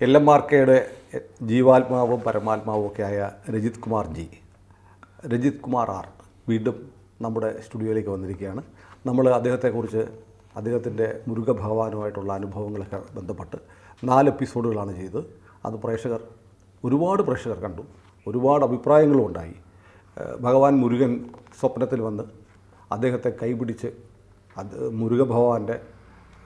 L M R കെയുടെ ജീവാത്മാവും പരമാത്മാവും ഒക്കെ ആയ രജിത് കുമാർ ജി. രജിത് കുമാർ ആർ വീണ്ടും നമ്മുടെ സ്റ്റുഡിയോയിലേക്ക് വന്നിരിക്കുകയാണ്. നമ്മൾ അദ്ദേഹത്തെക്കുറിച്ച് അദ്ദേഹത്തിന്റെ മുരുക ഭഗവാനുമായിട്ടുള്ള അനുഭവങ്ങളൊക്കെ ബന്ധപ്പെട്ട് നാല് എപ്പിസോഡുകളാണ് ചെയ്തത്. അത് പ്രേക്ഷകർ ഒരുപാട് പ്രേക്ഷകർ കണ്ടു. ഒരുപാട് അഭിപ്രായങ്ങളും ഉണ്ടായി. ഭഗവാൻ മുരുകൻ സ്വപ്നത്തിൽ വന്ന് അദ്ദേഹത്തെ കൈപിടിച്ച് അത് മുരുക ഭഗവാന്റെ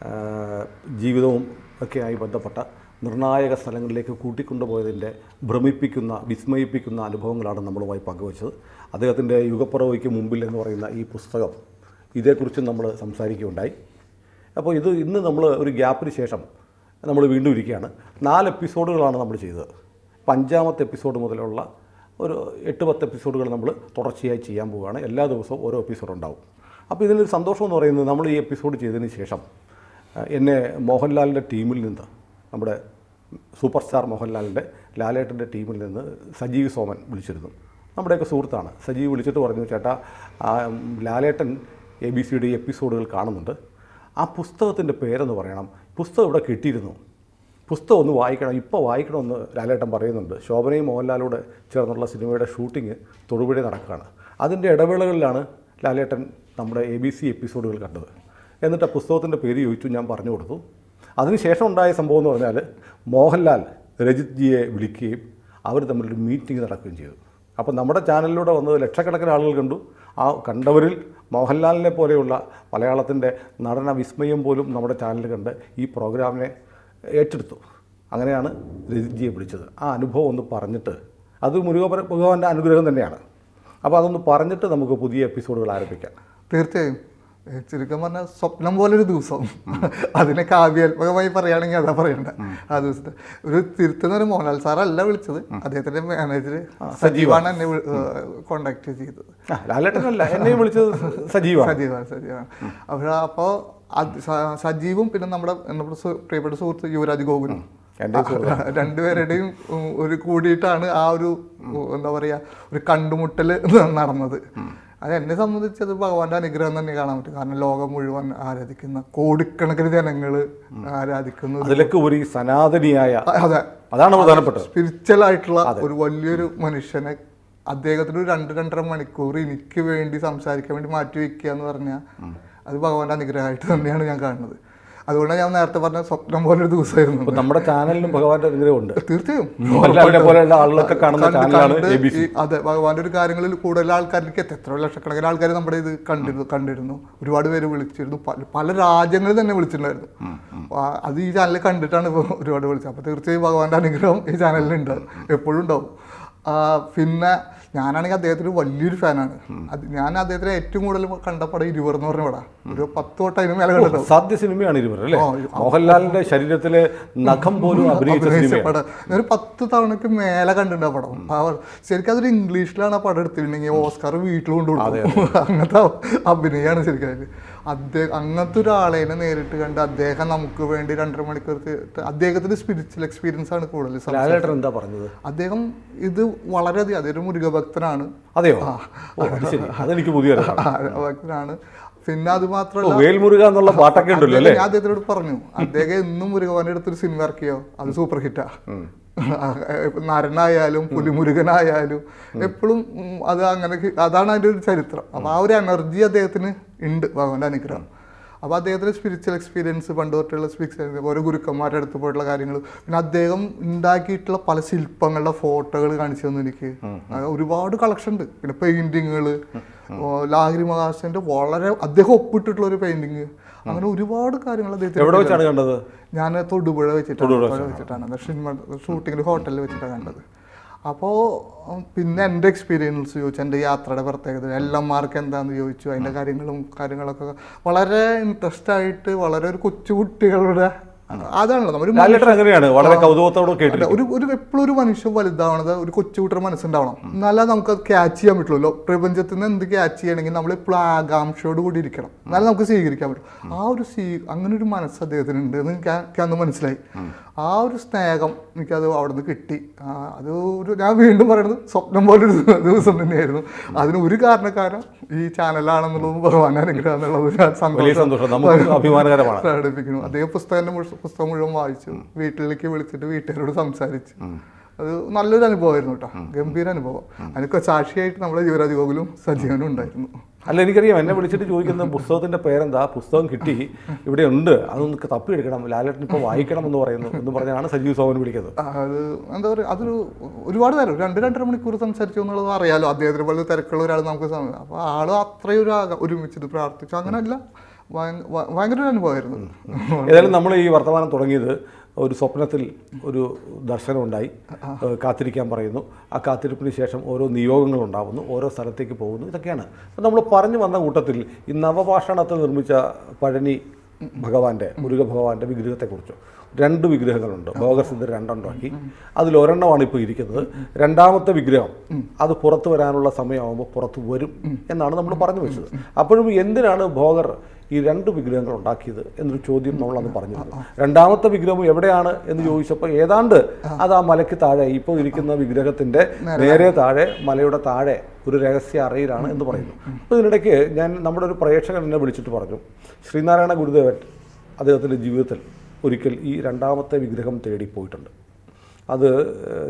ഏഹ് ജീവിതവും ഒക്കെയായി ബന്ധപ്പെട്ട നിർണായക സ്ഥലങ്ങളിലേക്ക് കൂട്ടിക്കൊണ്ടുപോയതിന്റെ ഭ്രമിപ്പിക്കുന്ന വിസ്മയിപ്പിക്കുന്ന അനുഭവങ്ങളാണ് നമ്മളുമായി പങ്കുവച്ചത്. അദ്ദേഹത്തിന്റെ യുഗപ്പുറവയ്ക്ക് മുമ്പിൽ എന്ന് പറയുന്ന ഈ പുസ്തകം ഇതേക്കുറിച്ച് നമ്മൾ സംസാരിക്കുകയുണ്ടായി. അപ്പോൾ ഇത് ഇന്ന് നമ്മൾ ഒരു ഗ്യാപ്പിന് ശേഷം നമ്മൾ വീണ്ടും ഇരിക്കുകയാണ്. നാല് എപ്പിസോഡുകളാണ് നമ്മൾ ചെയ്തത്. അഞ്ചാമത്തെ എപ്പിസോഡ് മുതലുള്ള ഒരു എട്ട് പത്ത് എപ്പിസോഡുകൾ നമ്മൾ തുടർച്ചയായി ചെയ്യാൻ പോവുകയാണ്. എല്ലാ ദിവസവും ഓരോ എപ്പിസോഡ് ഉണ്ടാവും. അപ്പോൾ ഇതിലൊരു സന്തോഷം എന്ന് പറയുന്നത് നമ്മൾ ഈ എപ്പിസോഡ് ചെയ്തതിന് ശേഷം എന്നെ മോഹൻലാലിന്റെ ടീമിൽ നിന്ന് നമ്മുടെ സൂപ്പർ സ്റ്റാർ മോഹൻലാലിന്റെ ലാലേട്ടന്റെ ടീമിൽ നിന്ന് സജീവ് സോമൻ വിളിച്ചിരുന്നു. നമ്മുടെയൊക്കെ സുഹൃത്താണ്. സജീവ് വിളിച്ചിട്ട് പറഞ്ഞു ചേട്ടാ ലാലേട്ടൻ എ ബി സിയുടെ എപ്പിസോഡുകൾ കാണുന്നുണ്ട്. ആ പുസ്തകത്തിന്റെ പേരെന്ന് പറയണം. പുസ്തകം ഇവിടെ കിട്ടിയിരുന്നു. പുസ്തകം ഒന്ന് വായിക്കണം. ഇപ്പോൾ വായിക്കണമെന്ന് ലാലേട്ടൻ പറയുന്നുണ്ട്. ശോഭനയും മോഹൻലാലൂടെ ചേർന്നുള്ള സിനിമയുടെ ഷൂട്ടിംഗ് തൊടുപുഴ നടക്കുകയാണ്. അതിന്റെ ഇടവേളകളിലാണ് ലാലേട്ടൻ നമ്മുടെ എ ബി സി എപ്പിസോഡുകൾ കണ്ടത്. എന്നിട്ട് ആ പുസ്തകത്തിന്റെ പേര് ചോദിച്ചു ഞാൻ പറഞ്ഞു കൊടുത്തു. അതിനുശേഷം ഉണ്ടായ സംഭവം എന്ന് പറഞ്ഞാൽ മോഹൻലാൽ രജിത് ജിയെ വിളിക്കുകയും അവർ തമ്മിലൊരു മീറ്റിംഗ് നടക്കുകയും ചെയ്തു. അപ്പോൾ നമ്മുടെ ചാനലിലൂടെ വന്നത് ലക്ഷക്കണക്കിന് ആളുകൾ കണ്ടു. ആ കണ്ടവരിൽ മോഹൻലാലിനെ പോലെയുള്ള മലയാളത്തിന്റെ നടന വിസ്മയം പോലും നമ്മുടെ ചാനൽ കണ്ട് ഈ പ്രോഗ്രാമിനെ ഏറ്റെടുത്തു. അങ്ങനെയാണ് രജിത്ജിയെ വിളിച്ചത്. ആ അനുഭവം ഒന്ന് പറഞ്ഞിട്ട് അത് മുരുക ഭഗവാന്റെ അനുഗ്രഹം തന്നെയാണ്. അപ്പോൾ അതൊന്ന് പറഞ്ഞിട്ട് നമുക്ക് പുതിയ എപ്പിസോഡുകൾ ആരംഭിക്കാം. തീർച്ചയായും. ചുരുക്കം പറഞ്ഞാൽ സ്വപ്നം പോലൊരു ദിവസം. അതിനെ കാവ്യാത്മകമായി പറയുകയാണെങ്കിൽ അതാ പറയണ്ട. ആ ദിവസത്തെ. ഒരു തിരുത്തുന്ന ഒരു മോഹൻലാൽ സാറല്ല വിളിച്ചത്. അദ്ദേഹത്തിന്റെ മാനേജർ സജീവാണ് എന്നെ കോണ്ടാക്ട് ചെയ്തത്. അപ്പോഴ അപ്പോ എന്നെയും വിളിച്ചത് സജീവാണ് സജീവാണ്. സജീവാണ് അപ്പോൾ അപ്പോൾ സജീവും പിന്നെ നമ്മുടെ നമ്മുടെ പ്രിയപ്പെട്ട സുഹൃത്ത് യുവരാജ് ഗോകുലും. രണ്ടുപേരുടെയും ഒരു കൂടിയിട്ടാണ് ആ ഒരു എന്താ പറയാ ഒരു കണ്ടുമുട്ടൽ നടന്നത്. അത് എന്നെ സംബന്ധിച്ച് അത് ഭഗവാന്റെ അനുഗ്രഹം തന്നെ കാണാൻ പറ്റും. കാരണം ലോകം മുഴുവൻ ആരാധിക്കുന്ന കോടിക്കണക്കിന് ജനങ്ങൾ ആരാധിക്കുന്നു ഒരു- അതിലൊക്കെ ഒരു സനാതനിയായ അതെ. അതാണ് പ്രധാനപ്പെട്ടത്. സ്പിരിച്വൽ ആയിട്ടുള്ള ഒരു വലിയൊരു മനുഷ്യനെ അദ്ദേഹത്തിന് ഒരു രണ്ട് രണ്ടര മണിക്കൂർ എനിക്ക് വേണ്ടി സംസാരിക്കാൻ വേണ്ടി മാറ്റി വെക്കുക എന്ന് പറഞ്ഞാൽ അത് ഭഗവാന്റെ അനുഗ്രഹമായിട്ട് തന്നെയാണ് ഞാൻ കാണുന്നത്. അതുകൊണ്ടാണ് ഞാൻ നേരത്തെ പറഞ്ഞ സ്വപ്നം പോലെ ഒരു ദിവസമായിരുന്നു. നമ്മുടെ ചാനലിനും ഭഗവാന്റെ അനുഗ്രഹമുണ്ട്. തീർച്ചയായും. മോഹൻലാലിനെ പോലെയുള്ള ആളുകളൊക്കെ കാണുന്ന അതെ ഭഗവാന്റെ ഒരു കാര്യങ്ങളിൽ കൂടുതൽ ആൾക്കാരിലേക്ക് എത്ര ലക്ഷക്കണക്കിന് ആൾക്കാർ നമ്മുടെ ഇത് കണ്ടിരുന്നു കണ്ടിരുന്നു. ഒരുപാട് പേര് വിളിച്ചിരുന്നു. പല രാജ്യങ്ങളിൽ തന്നെ വിളിച്ചിട്ടുണ്ടായിരുന്നു. അത് ഈ ചാനൽ കണ്ടിട്ടാണ് ഇപ്പോൾ ഒരുപാട് വിളിച്ചത്. അപ്പോൾ തീർച്ചയായും ഭഗവാന്റെ അനുഗ്രഹം ഈ ചാനലിൽ ഉണ്ട് എപ്പോഴും ഉണ്ടാവും. പിന്നെ ഞാനാണെങ്കിൽ അദ്ദേഹത്തിന് വലിയൊരു ഫാനാണ്. അത് ഞാൻ അദ്ദേഹത്തിന് ഏറ്റവും കൂടുതൽ കണ്ട പടം ഇരുവർ എന്ന് പറഞ്ഞ പടം. ഒരു പത്ത് തൊട്ട് അതിന് മേലെ കണ്ടത് സാധ്യ സിനിമയാണ് ഇരുവർ അല്ലേ? മോഹൻലാലിന്റെ ശരീരത്തിലെ നഖം പോലും അഭിനയിച്ച പടം. ഒരു പത്ത് തവണക്ക് മേലെ കണ്ടിട്ടുണ്ട് ആ പടം. ശരിക്കും അതൊരു ഇംഗ്ലീഷിലാണ് ആ പടം എടുത്തിട്ടുണ്ടെങ്കിൽ ഓസ്കാർ വീട്ടിൽ കൊണ്ടുപോകും കൊടുക്കും അങ്ങനത്തെ അഭിനയമാണ് ശരിക്കും അദ്ദേഹം അങ്ങനത്തെ ഒരാളേനെ നേരിട്ട് കണ്ട് അദ്ദേഹം നമുക്ക് വേണ്ടി രണ്ടര മണിക്കൂർ അദ്ദേഹത്തിന്റെ സ്പിരിച്വൽ എക്സ്പീരിയൻസ് ആണ് കൂടുതൽ എന്താ പറഞ്ഞത്? അദ്ദേഹം ഇത് വളരെയധികം അതൊരു ഒരു മുരുകഭക്തനാണ്. അതെയോ? അതെനിക്ക് പുതിയ. ഭക്തനാണ് പിന്നെ അത് മാത്രമല്ല വേൽമുരുക എന്നുള്ള പാട്ടൊക്കെ ഉണ്ടല്ലോ ഞാൻ അദ്ദേഹത്തിനോട് പറഞ്ഞു അദ്ദേഹം എന്നും മുരുകവാന്റെ അടുത്തൊരു സിനിമ ഇറക്കിയോ? അത് സൂപ്പർ ഹിറ്റാ നരനായാലും പുലിമുരുകനായാലും എപ്പോഴും അത് അങ്ങനെ അതാണ് അതിന്റെ ഒരു ചരിത്രം. അപ്പോൾ ആ ഒരു എനർജി അദ്ദേഹത്തിന് ഉണ്ട് ഭഗവാന്റെ അനുഗ്രഹം. അപ്പോൾ അദ്ദേഹത്തിന്റെ സ്പിരിച്വൽ എക്സ്പീരിയൻസ് പണ്ട് തൊട്ടുള്ള സ്പിരിച്വൽ ഓരോ ഗുരുക്കന്മാരുടെ അടുത്ത് പോയിട്ടുള്ള കാര്യങ്ങൾ. പിന്നെ അദ്ദേഹം ഉണ്ടാക്കിയിട്ടുള്ള പല ശില്പങ്ങളുടെ ഫോട്ടോകൾ കാണിച്ചു തന്നു എനിക്ക്. ഒരുപാട് കളക്ഷൻ ഉണ്ട്. പിന്നെ പെയിന്റിങ്ങുകൾ ലാഹിരി മഹാസിന്റെ വളരെ അദ്ദേഹം ഒപ്പിട്ടിട്ടുള്ള ഒരു പെയിന്റിങ് അങ്ങനെ ഒരുപാട് കാര്യങ്ങൾ അദ്ദേഹത്തിന് എവിടെ വെച്ചാണ് കണ്ടത്? ഞാൻ തൊടുപുഴ വെച്ചിട്ടാണ് തൊടുപുഴ വെച്ചിട്ടാണ്. ഷിൻമ ഷൂട്ടിങ്ങിൽ ഹോട്ടലിൽ വെച്ചിട്ടാണ് കണ്ടത്. അപ്പോൾ പിന്നെ എന്റെ എക്സ്പീരിയൻസ് ചോദിച്ചു എന്റെ യാത്രയുടെ പ്രത്യേകത എല്ലാം മാർക്ക് എന്താണെന്ന് ചോദിച്ചു അതിന്റെ കാര്യങ്ങളും കാര്യങ്ങളൊക്കെ വളരെ ഇൻട്രസ്റ്റ് ആയിട്ട് വളരെ ഒരു കൊച്ചു കുട്ടികളുടെ അതാണല്ലോ വളരെ കൗതുകത്തോടെ ഒരു ഒരു എപ്പോഴും ഒരു മനുഷ്യൻ വലുതാവണത് ഒരു കൊച്ചുകൂട്ടർ മനസ്സുണ്ടാവണം. എന്നാലേ നമുക്ക് അത് ക്യാച്ച് ചെയ്യാൻ പറ്റുള്ളൂ. പ്രപഞ്ചത്തിൽ നിന്ന് എന്ത് ക്യാച്ച് ചെയ്യണമെങ്കിൽ നമ്മൾ എപ്പോഴും ആകാംക്ഷയോട് കൂടി ഇരിക്കണം. എന്നാലേ നമുക്ക് സ്വീകരിക്കാൻ പറ്റും ആ ഒരു സ്വീ അങ്ങനെ ഒരു മനസ്സ് അദ്ദേഹത്തിന് ഉണ്ട് എന്ന് എനിക്ക് അന്ന് മനസ്സിലായി. ആ ഒരു സ്നേഹം എനിക്കത് അവിടെ നിന്ന് കിട്ടി അത് ഒരു ഞാൻ വീണ്ടും പറയുന്നത് സ്വപ്നം പോലെ ഒരു ദിവസം തന്നെയായിരുന്നു. അതിന് ഒരു കാരണക്കാരൻ ഈ ചാനലാണെന്നുള്ളത് ഭഗവാൻ അനുഗ്രഹം എന്നുള്ളത് ഞാൻ സന്തോഷം. അതേ പുസ്തകം പുസ്തകം മുഴുവൻ വായിച്ചു. വീട്ടിലേക്ക് വിളിച്ചിട്ട് വീട്ടുകാരോട് സംസാരിച്ചു. അത് നല്ലൊരു അനുഭവമായിരുന്നു കേട്ടോ. ഗംഭീര അനുഭവം. അതിനൊക്കെ സാക്ഷിയായിട്ട് നമ്മുടെ യുവരാജ് ഗോകുലും സജീവനും ഉണ്ടായിരുന്നു. അല്ല എനിക്കറിയാം. എന്നെ വിളിച്ചിട്ട് ചോദിക്കുന്ന പുസ്തകത്തിന്റെ പേരെന്താ? പുസ്തകം കിട്ടി. ഇവിടെ ഉണ്ട്. അതൊന്ന് തപ്പിയെടുക്കണം ലാലേട്ടൻ ഇപ്പോൾ വായിക്കണം എന്ന് പറയുന്നു എന്ന് പറഞ്ഞാണ് സജീവ് സോമൻ വിളിക്കുന്നത്. അത് എന്താ പറയുക അതൊരു ഒരുപാട് നേരം രണ്ട് രണ്ടര മണിക്കൂർ സംസാരിച്ചു എന്നുള്ളത് അറിയാലോ. അദ്ദേഹത്തിനെ പോലെ തിരക്കുള്ള ഒരാൾ നമുക്ക് സമയം അപ്പോൾ ആൾ അത്രയും ഒരു ഒരുമിച്ച് ഒരുമിച്ചിട്ട് പ്രാർത്ഥിച്ചു. അങ്ങനെയല്ല ഭയ- ഭയങ്കര ഒരു അനുഭവമായിരുന്നു. ഏതായാലും നമ്മൾ ഈ വർത്തമാനം തുടങ്ങിയത് ഒരു സ്വപ്നത്തിൽ ഒരു ദർശനമുണ്ടായി. കാത്തിരിക്കാൻ പറയുന്നു. ആ കാത്തിരിപ്പിന് ശേഷം ഓരോ നിയോഗങ്ങൾ ഉണ്ടാവുന്നു ഓരോ സ്ഥലത്തേക്ക് പോകുന്നു. ഇതൊക്കെയാണ്. അപ്പം നമ്മൾ പറഞ്ഞു വന്ന കൂട്ടത്തിൽ ഈ നവഭാഷണത്തെ നിർമ്മിച്ച പഴനി ഭഗവാന്റെ മുരുക ഭഗവാന്റെ വിഗ്രഹത്തെക്കുറിച്ച് രണ്ട് വിഗ്രഹങ്ങളുണ്ട്. ഭോഗസിദ്ധർ രണ്ടുണ്ടാക്കി അതിൽ ഒരെണ്ണമാണ് ഇപ്പോൾ ഇരിക്കുന്നത്. രണ്ടാമത്തെ വിഗ്രഹം അത് പുറത്തു വരാനുള്ള സമയമാകുമ്പോൾ പുറത്ത് വരും എന്നാണ് നമ്മൾ പറഞ്ഞു വെച്ചത്. അപ്പോഴും എന്തിനാണ് ഭോഗർ ഈ രണ്ട് വിഗ്രഹങ്ങൾ ഉണ്ടാക്കിയത് എന്നൊരു ചോദ്യം നമ്മൾ അന്ന് പറഞ്ഞിരുന്നു. രണ്ടാമത്തെ വിഗ്രഹം എവിടെയാണ് എന്ന് ചോദിച്ചപ്പോൾ ഏതാണ്ട് അത് ആ മലയ്ക്ക് താഴെ ഇപ്പോൾ ഇരിക്കുന്ന വിഗ്രഹത്തിന്റെ നേരെ താഴെ. മലയുടെ താഴെ ഒരു രഹസ്യ അറയിലാണ് എന്ന് പറയുന്നു. അപ്പോൾ ഇതിനിടയ്ക്ക് ഞാൻ നമ്മുടെ ഒരു പ്രേക്ഷകൻ എന്നെ വിളിച്ചിട്ട് പറഞ്ഞു ശ്രീനാരായണ ഗുരുദേവൻ അദ്ദേഹത്തിന്റെ ജീവിതത്തിൽ ഒരിക്കൽ ഈ രണ്ടാമത്തെ വിഗ്രഹം തേടി പോയിട്ടുണ്ട്. അത്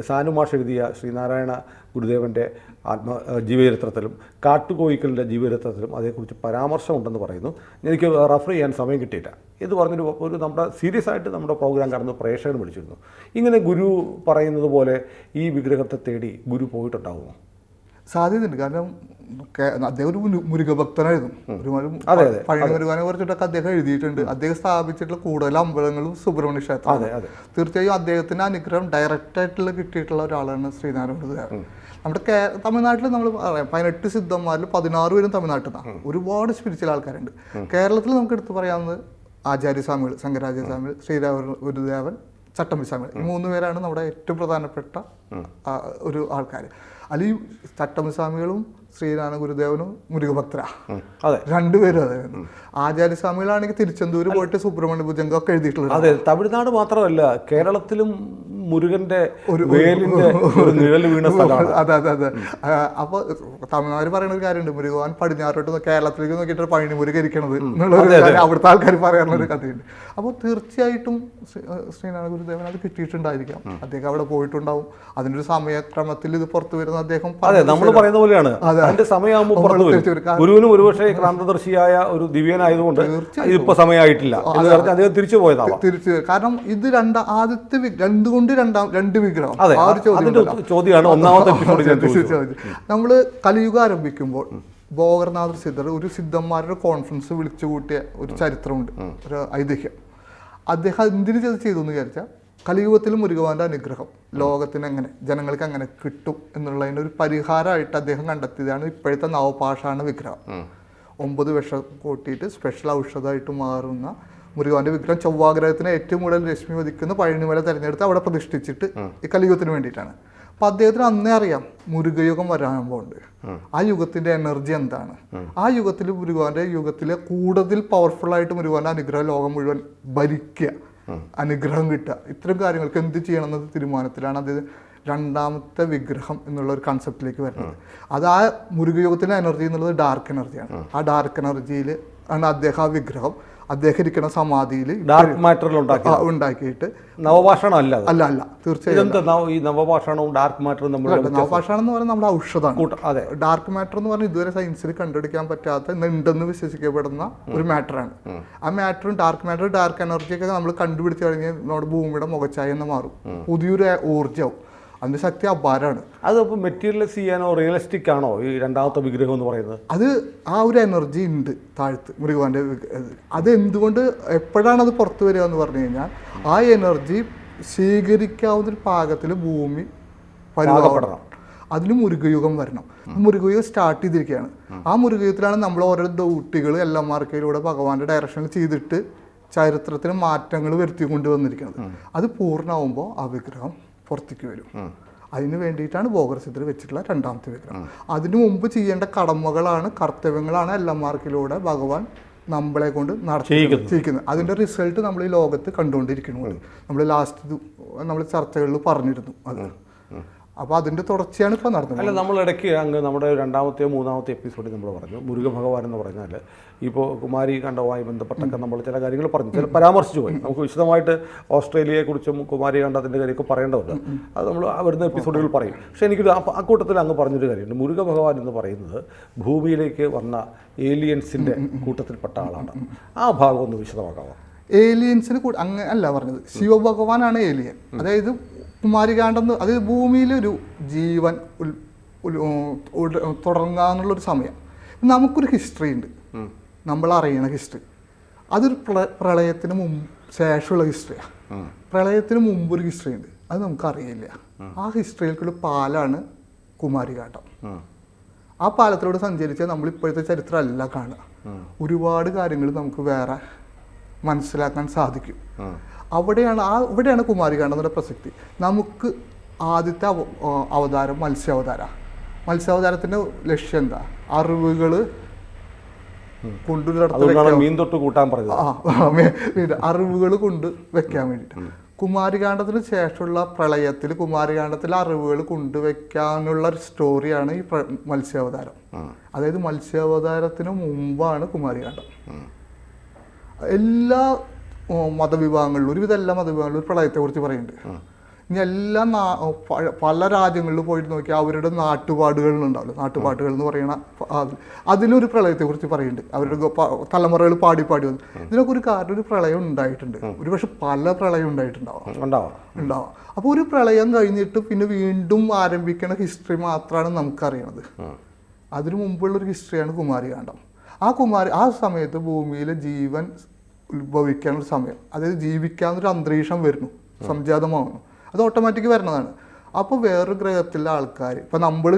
സാനുമാഷ് എഴുതിയ ശ്രീനാരായണ ഗുരുദേവന്റെ ആത്മ ജീവചരിത്രത്തിലും കാട്ടുകോയിക്കലിന്റെ ജീവചരിത്രത്തിലും അതേക്കുറിച്ച് പരാമർശമുണ്ടെന്ന് പറയുന്നു. എനിക്ക് റെഫർ ചെയ്യാൻ സമയം കിട്ടിയില്ല. ഇത് പറഞ്ഞൊരു ഒരു നമ്മുടെ സീരിയസ് ആയിട്ട് നമ്മുടെ പ്രോഗ്രാം കടന്ന് പ്രേക്ഷകർ വിളിച്ചിരുന്നു. ഇങ്ങനെ ഗുരു പറയുന്നത് പോലെ ഈ വിഗ്രഹത്തെ തേടി ഗുരു പോയിട്ടുണ്ടാകുമോ സാധ്യതയുണ്ട്. കാരണം അദ്ദേഹം ഒരു മുരുകഭക്തനായിരുന്നു. അതെ, പഴയ മുരുകാനെ കുറിച്ചിട്ടൊക്കെ അദ്ദേഹം എഴുതിയിട്ടുണ്ട്. അദ്ദേഹം സ്ഥാപിച്ചിട്ടുള്ള കൂടുതൽ അമ്പലങ്ങളും സുബ്രഹ്മണ്യ ക്ഷേത്രം അതെ അതെ. തീർച്ചയായും അദ്ദേഹത്തിന്റെ അനുഗ്രഹം ഡയറക്റ്റ് ആയിട്ടുള്ള കിട്ടിയിട്ടുള്ള ഒരാളാണ് ശ്രീനാരായണ ഗുരുദേവൻ നമ്മുടെ കേ തമിഴ്നാട്ടിൽ നമ്മൾ പറയാം പതിനെട്ട് സിദ്ധന്മാരിൽ പതിനാറ് പേരും തമിഴ്നാട്ടിൽ നിന്നാണ് ഒരുപാട് സ്പിരിച്വൽ ആൾക്കാരുണ്ട്. കേരളത്തിൽ നമുക്ക് എടുത്ത് പറയാവുന്നത് ആചാര്യസ്വാമികൾ ശങ്കരാചാര്യസ്വാമികൾ ശ്രീരാമ ഗുരുദേവൻ ചട്ടമ്പിസ്വാമികൾ ഈ മൂന്ന് പേരാണ് നമ്മുടെ ഏറ്റവും പ്രധാനപ്പെട്ട ഒരു ആൾക്കാർ ഈ ചട്ടമ്പിസ്വാമികളും ശ്രീനാരായണ ഗുരുദേവനും മുരുകഭക്തര അതെ. രണ്ടുപേരും അതെ. ആചാര്യസ്വാമികളാണെങ്കിൽ തിരുച്ചെന്തൂര് പോയിട്ട് സുബ്രഹ്മണ്യ ഭുജംഗം എഴുതിയിട്ടുള്ളത് അതെ തമിഴ്നാട് മാത്രമല്ല കേരളത്തിലും മുരുകന്റെ വേലിന്റെ ഒരു നിഴൽ വീണ സ്ഥലമാണ്. അതെ അതെ അതെ. ആ, അപ്പൊ തമിഴ്നാട് പറയുന്ന ഒരു കാര്യമുണ്ട്. മുരുകൻ പടിഞ്ഞാറോട്ട് കേരളത്തിലേക്ക് നോക്കിയിട്ട് പഴനി മുരുക ഇരിക്കണത് എന്നുള്ള അവിടുത്തെ ആൾക്കാർ പറയാനുള്ള ഒരു കഥയുണ്ട്. അപ്പോൾ തീർച്ചയായിട്ടും ശ്രീനാരായണ ഗുരുദേവൻ അത് കിട്ടിയിട്ടുണ്ടായിരിക്കാം. അദ്ദേഹം അവിടെ പോയിട്ടുണ്ടാവും. അതിന്റെ ഒരു സമയക്രമത്തിൽ ഇത് പുറത്തു വരുന്ന അദ്ദേഹം അതെ നമ്മൾ പറയുന്ന പോലെയാണ്. അതിന്റെ സമയമാകുമ്പോൾ പുറത്തു വരും. തിരിച്ചു വരും. ഗുരുവിനും ഒരുപക്ഷെ ക്രാന്തദർശിയായ ഒരു ദിവ്യനായതുകൊണ്ട് ഇതിപ്പോ സമയമായിട്ടില്ല. അദ്ദേഹം തിരിച്ചു പോയതാണ് തിരിച്ചു കാരണം ഇത് രണ്ട് ആദ്യത്തെ എന്തുകൊണ്ട് രണ്ടാം രണ്ട് വിഗ്രഹം. അതെ ആ ഒരു ചോദ്യം അതിന്റെ ചോദ്യമാണ് ഒന്നാമത്തെ നമ്മൾ കലിയുഗം ആരംഭിക്കുമ്പോൾ ഭോഗർനാഥ് സിദ്ധർ ഒരു സിദ്ധന്മാരുടെ കോൺഫറൻസ് വിളിച്ചു കൂട്ടിയ ഒരു ചരിത്രമുണ്ട് ഒരു ഐതിഹ്യം. അദ്ദേഹം എന്തിനു ചെയ്ത് ചെയ്തു എന്ന് വിചാരിച്ചാൽ കലിയുഗത്തിൽ മുരുകവാന്റെ അനുഗ്രഹം ലോകത്തിന് എങ്ങനെ ജനങ്ങൾക്ക് എങ്ങനെ കിട്ടും എന്നുള്ളതിന്റെ ഒരു പരിഹാരമായിട്ട് അദ്ദേഹം കണ്ടെത്തിയതാണ് ഇപ്പോഴത്തെ നവപാഷാണ വിഗ്രഹം. ഒമ്പത് വിഷം കൂട്ടിയിട്ട് സ്പെഷ്യൽ ഔഷധമായിട്ട് മാറുന്ന മുരുകന്റെ വിഗ്രഹം ചൊവ്വാഗ്രഹത്തിന് ഏറ്റവും കൂടുതൽ രശ്മി വധിക്കുന്ന പഴനിമല തെരഞ്ഞെടുത്ത് അവിടെ പ്രതിഷ്ഠിച്ചിട്ട് ഈ കലിയുഗത്തിന് വേണ്ടിയിട്ടാണ്. അപ്പൊ അദ്ദേഹത്തിന് അന്നേ അറിയാം മുരുകയുഗം വരാകുമ്പോണ്ട് ആ. യുഗത്തിന്റെ എനർജി എന്താണ്? ആ. യുഗത്തിൽ മുരുകാന്റെ യുഗത്തിലെ കൂടുതൽ പവർഫുൾ ആയിട്ട് മുരുകാന്റെ അനുഗ്രഹം ലോകം മുഴുവൻ ഭരിക്കുക അനുഗ്രഹം കിട്ടുക. ഇത്തരം കാര്യങ്ങൾക്ക് എന്ത് ചെയ്യണം എന്നത് തീരുമാനത്തിലാണ് അത് രണ്ടാമത്തെ വിഗ്രഹം എന്നുള്ള ഒരു കൺസെപ്റ്റിലേക്ക് വരുന്നത്. അത് ആ മുരുകയോഗത്തിലെ എനർജി എന്നുള്ളത് ഡാർക്ക് എനർജിയാണ് ആ. ഡാർക്ക് എനർജിയിൽ ആണ് അദ്ദേഹം ആ വിഗ്രഹം അദ്ദേഹം ഇരിക്കുന്ന സമാധിയിൽ ഡാർക്ക് മാറ്ററിൽ ഉണ്ടാക്കിയിട്ട് നവഭാഷണം അല്ല അല്ല അല്ല. തീർച്ചയായും ഈ നവഭാഷണവും ഡാർക്ക് മാറ്ററും നമ്മൾ നവഭാഷണം എന്ന് പറഞ്ഞാൽ നമ്മുടെ ഔഷധമാണ്. അതെ. ഡാർക്ക് മാറ്റർ എന്ന് പറഞ്ഞാൽ ഇതുവരെ സയൻസിൽ കണ്ടുപിടിക്കാൻ പറ്റാത്ത ഉണ്ടെന്ന് വിശ്വസിക്കപ്പെടുന്ന ഒരു മാറ്ററാണ് ആ മാറ്ററും ഡാർക്ക് മാറ്റർ ഡാർക്ക് എനർജിയൊക്കെ നമ്മൾ കണ്ടുപിടിച്ച് കഴിഞ്ഞാൽ നമ്മുടെ ഭൂമിയുടെ മുഖച്ചായ എന്ന് മാറും. പുതിയൊരു ഊർജവും. അതിന്റെ ശക്തി അപാരമാണ് അത് മെറ്റീരിയലൈസ് ചെയ്യാനോ റിയലിസ്റ്റിക് ആണോ ഈ രണ്ടാമത്തെ വിഗ്രഹം എന്ന് പറയുന്നത്? അത് ആ ഒരു എനർജി ഉണ്ട് താഴത്ത് മൃഗവാന്റെ അത് എന്തുകൊണ്ട് എപ്പോഴാണ് അത് പുറത്തു വരിക എന്ന് പറഞ്ഞു കഴിഞ്ഞാൽ ആ എനർജി സ്വീകരിക്കാവുന്ന ഒരു പാകത്തിൽ ഭൂമി പരിപാടണം അതിന് മുരുകയുഗം വരണം. മുരുകയുഗം സ്റ്റാർട്ട് ചെയ്തിരിക്കുകയാണ്. ആ മുരുകയുഗത്തിലാണ് നമ്മൾ ഓരോ ഡ്യൂട്ടികൾ എല്ലാ മാർക്കയിലൂടെ ഭഗവാന്റെ ഡയറക്ഷനിൽ ചെയ്തിട്ട് ചരിത്രത്തിന് മാറ്റങ്ങൾ വരുത്തി കൊണ്ടുവന്നിരിക്കുന്നത് അത് പൂർണമാകുമ്പോൾ ആ വിഗ്രഹം പുറത്തേക്ക് വരും. അതിന് വേണ്ടിയിട്ടാണ് ഭോഗർസിദ്ധർ വെച്ചിട്ടുള്ള രണ്ടാമത്തെ വിഗ്രഹം. അതിനു മുമ്പ് ചെയ്യേണ്ട കടമകളാണ് കർത്തവ്യങ്ങളാണ് എല്ലാ മാർക്കിലൂടെ ഭഗവാൻ നമ്മളെ കൊണ്ട് നടത്തിയിരിക്കുന്നത് അതിന്റെ റിസൾട്ട് നമ്മൾ ഈ ലോകത്ത് കണ്ടുകൊണ്ടിരിക്കുന്നുണ്ട്. നമ്മൾ ലാസ്റ്റ് നമ്മൾ ചർച്ചകളിൽ പറഞ്ഞിരുന്നു അത്. അപ്പൊ അതിന്റെ തുടർച്ചയാണ് ഇപ്പോൾ നടന്നത് അല്ല നമ്മൾ ഇടയ്ക്ക് അങ്ങ് നമ്മുടെ രണ്ടാമത്തെ മൂന്നാമത്തെ എപ്പിസോഡിൽ നമ്മൾ പറഞ്ഞു. മുരുക ഭഗവാൻ എന്ന് പറഞ്ഞാൽ ഇപ്പോൾ കുമാരി കണ്ടവുമായി ബന്ധപ്പെട്ടൊക്കെ നമ്മൾ ചില കാര്യങ്ങൾ പറഞ്ഞു. ചില പരാമർശിച്ചു പോയി. നമുക്ക് വിശദമായിട്ട് ഓസ്ട്രേലിയയെക്കുറിച്ചും കുമാരി കണ്ടതിന്റെ കാര്യമൊക്കെ പറയേണ്ടതുണ്ട്. അത് നമ്മൾ വരുന്ന എപ്പിസോഡുകൾ പറയും. പക്ഷേ എനിക്കൊരു ആ- കൂട്ടത്തിൽ അങ്ങ് പറഞ്ഞൊരു കാര്യമുണ്ട്. മുരുക ഭഗവാൻ എന്ന് പറയുന്നത് ഭൂമിയിലേക്ക് വന്ന ഏലിയൻസിന്റെ കൂട്ടത്തിൽപ്പെട്ട ആളാണ്. ആ ഭാഗം ഒന്ന് വിശദമാക്കാമോ ഏലിയൻസിന് കൂടെ അങ്ങനെ അല്ല പറഞ്ഞത്. ശിവഭഗവാനാണ് ഏലിയൻ അതായത് കുമാരികാണ്ടെന്ന് അത് ഭൂമിയിലൊരു ജീവൻ തുടങ്ങാന്നുള്ളൊരു സമയം. നമുക്കൊരു ഹിസ്റ്ററി ഉണ്ട് നമ്മൾ അറിയണ ഹിസ്റ്ററി. അതൊരു പ്ര- പ്രളയത്തിന് മുമ്പ് ശേഷമുള്ള ഹിസ്റ്ററിയാണ് പ്രളയത്തിന് മുമ്പ് ഒരു ഹിസ്റ്ററി ഉണ്ട് അത് നമുക്കറിയില്ല. ആ ഹിസ്റ്ററിയിലേക്കുള്ള പാലാണ് കുമാരികാട്ടം. ആ പാലത്തിലൂടെ സഞ്ചരിച്ചാൽ നമ്മൾ ഇപ്പോഴത്തെ ചരിത്രമല്ല കാണുക. ഒരുപാട് കാര്യങ്ങൾ നമുക്ക് വേറെ മനസ്സിലാക്കാൻ സാധിക്കും. അവിടെയാണ് ആ ഇവിടെയാണ് കുമാരികാണ്ഡത്തിന്റെ പ്രസക്തി. നമുക്ക് ആദ്യത്തെ അവതാരം മത്സ്യാവതാര. മത്സ്യാവതാരത്തിന്റെ ലക്ഷ്യം എന്താ? അറിവുകൾ അതുകൊണ്ടാണ് മീൻ തൊട്ട് കൂട്ടാൻ അറിവുകൾ കൊണ്ട് വെക്കാൻ വേണ്ടിയിട്ട്. കുമാരികാണ്ഡത്തിന് ശേഷമുള്ള പ്രളയത്തിൽ കുമാരികാണ്ഡത്തിലെ അറിവുകൾ കൊണ്ടുവയ്ക്കാനുള്ള ഒരു സ്റ്റോറിയാണ് ഈ മത്സ്യാവതാരം. അതായത് മത്സ്യാവതാരത്തിന് മുമ്പാണ് കുമാരികാണ്ഡം എല്ലാ ഓ, മതവിഭാഗങ്ങളിലും ഒരുവിധ എല്ലാ മതവിഭാഗങ്ങളിലും ഒരു പ്രളയത്തെക്കുറിച്ച് പറയുന്നുണ്ട്. ഇനി എല്ലാ പല രാജ്യങ്ങളിൽ പോയിട്ട് നോക്കി അവരുടെ നാട്ടുപാടുകളിലുണ്ടാവില്ല നാട്ടുപാട്ടുകൾ എന്ന് പറയുന്ന അതിലൊരു പ്രളയത്തെക്കുറിച്ച് പറയുന്നുണ്ട്. അവരുടെ തലമുറകൾ പാടി പാടി വന്നു. ഇതിനൊക്കെ ഒരു കാരണം ഒരു പ്രളയം ഉണ്ടായിട്ടുണ്ട്. ഒരു പക്ഷെ പല പ്രളയം ഉണ്ടായിട്ടുണ്ടാവാം. ഉണ്ടാവാം. അപ്പോൾ ഒരു പ്രളയം കഴിഞ്ഞിട്ട് പിന്നെ വീണ്ടും ആരംഭിക്കുന്ന ഹിസ്റ്ററി മാത്രമാണ് നമുക്കറിയണത്. അതിനു മുമ്പുള്ള ഒരു ഹിസ്റ്ററിയാണ് കുമാരികാണ്ഡം ആ കുമാരി ആ സമയത്ത് ഭൂമിയിലെ ജീവൻ ഉത്ഭവിക്കാനൊരു സമയം. അതായത് ജീവിക്കാനൊരു അന്തരീക്ഷം വരുന്നു. സംജാതമാകുന്നു അത് ഓട്ടോമാറ്റിക് വരുന്നതാണ് അപ്പോൾ വേറൊരു ഗ്രഹത്തിലെ ആൾക്കാർ ഇപ്പം നമ്മൾ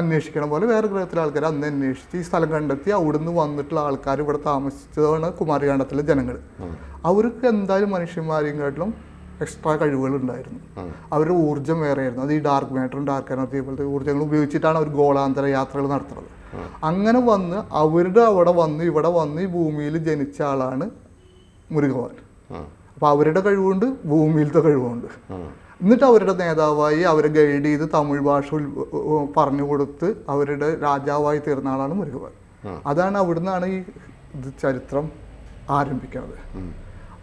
അന്വേഷിക്കണ പോലെ വേറെ ഗ്രഹത്തിലെ ആൾക്കാർ അന്ന് അന്വേഷിച്ച് ഈ സ്ഥലം കണ്ടെത്തി അവിടുന്ന് വന്നിട്ടുള്ള ആൾക്കാർ ഇവിടെ താമസിച്ചതാണ് കുമാരികാണ്ഡത്തിലെ ജനങ്ങൾ. അവർക്ക് എന്തായാലും മനുഷ്യന്മാരെയും എക്സ്ട്രാ കഴിവുകൾ ഉണ്ടായിരുന്നു അവരുടെ ഊർജം വേറെയായിരുന്നു. അത് ഈ ഡാർക്ക് മാറ്ററും ഡാർക്ക് എനർജി പോലത്തെ ഊർജങ്ങൾ ഉപയോഗിച്ചിട്ടാണ് അവർ ഗോളാന്തര യാത്രകൾ നടത്തുന്നത്. അങ്ങനെ വന്ന് അവരുടെ അവിടെ വന്ന് ഇവിടെ വന്ന് ഈ ഭൂമിയിൽ ജനിച്ച ആളാണ് മുരുകഭവൻ അപ്പോൾ അവരുടെ കഴിവുണ്ട് ഭൂമിയിലത്തെ കഴിവുണ്ട് എന്നിട്ട് അവരുടെ നേതാവായി അവരെ ഗൈഡ് ചെയ്ത് തമിഴ് ഭാഷ പറഞ്ഞു കൊടുത്ത് അവരുടെ രാജാവായി തീർന്ന ആളാണ് മുരുകഭവൻ അതാണ് അവിടുന്നാണ് ഈ ഇത് ചരിത്രം ആരംഭിക്കുന്നത്.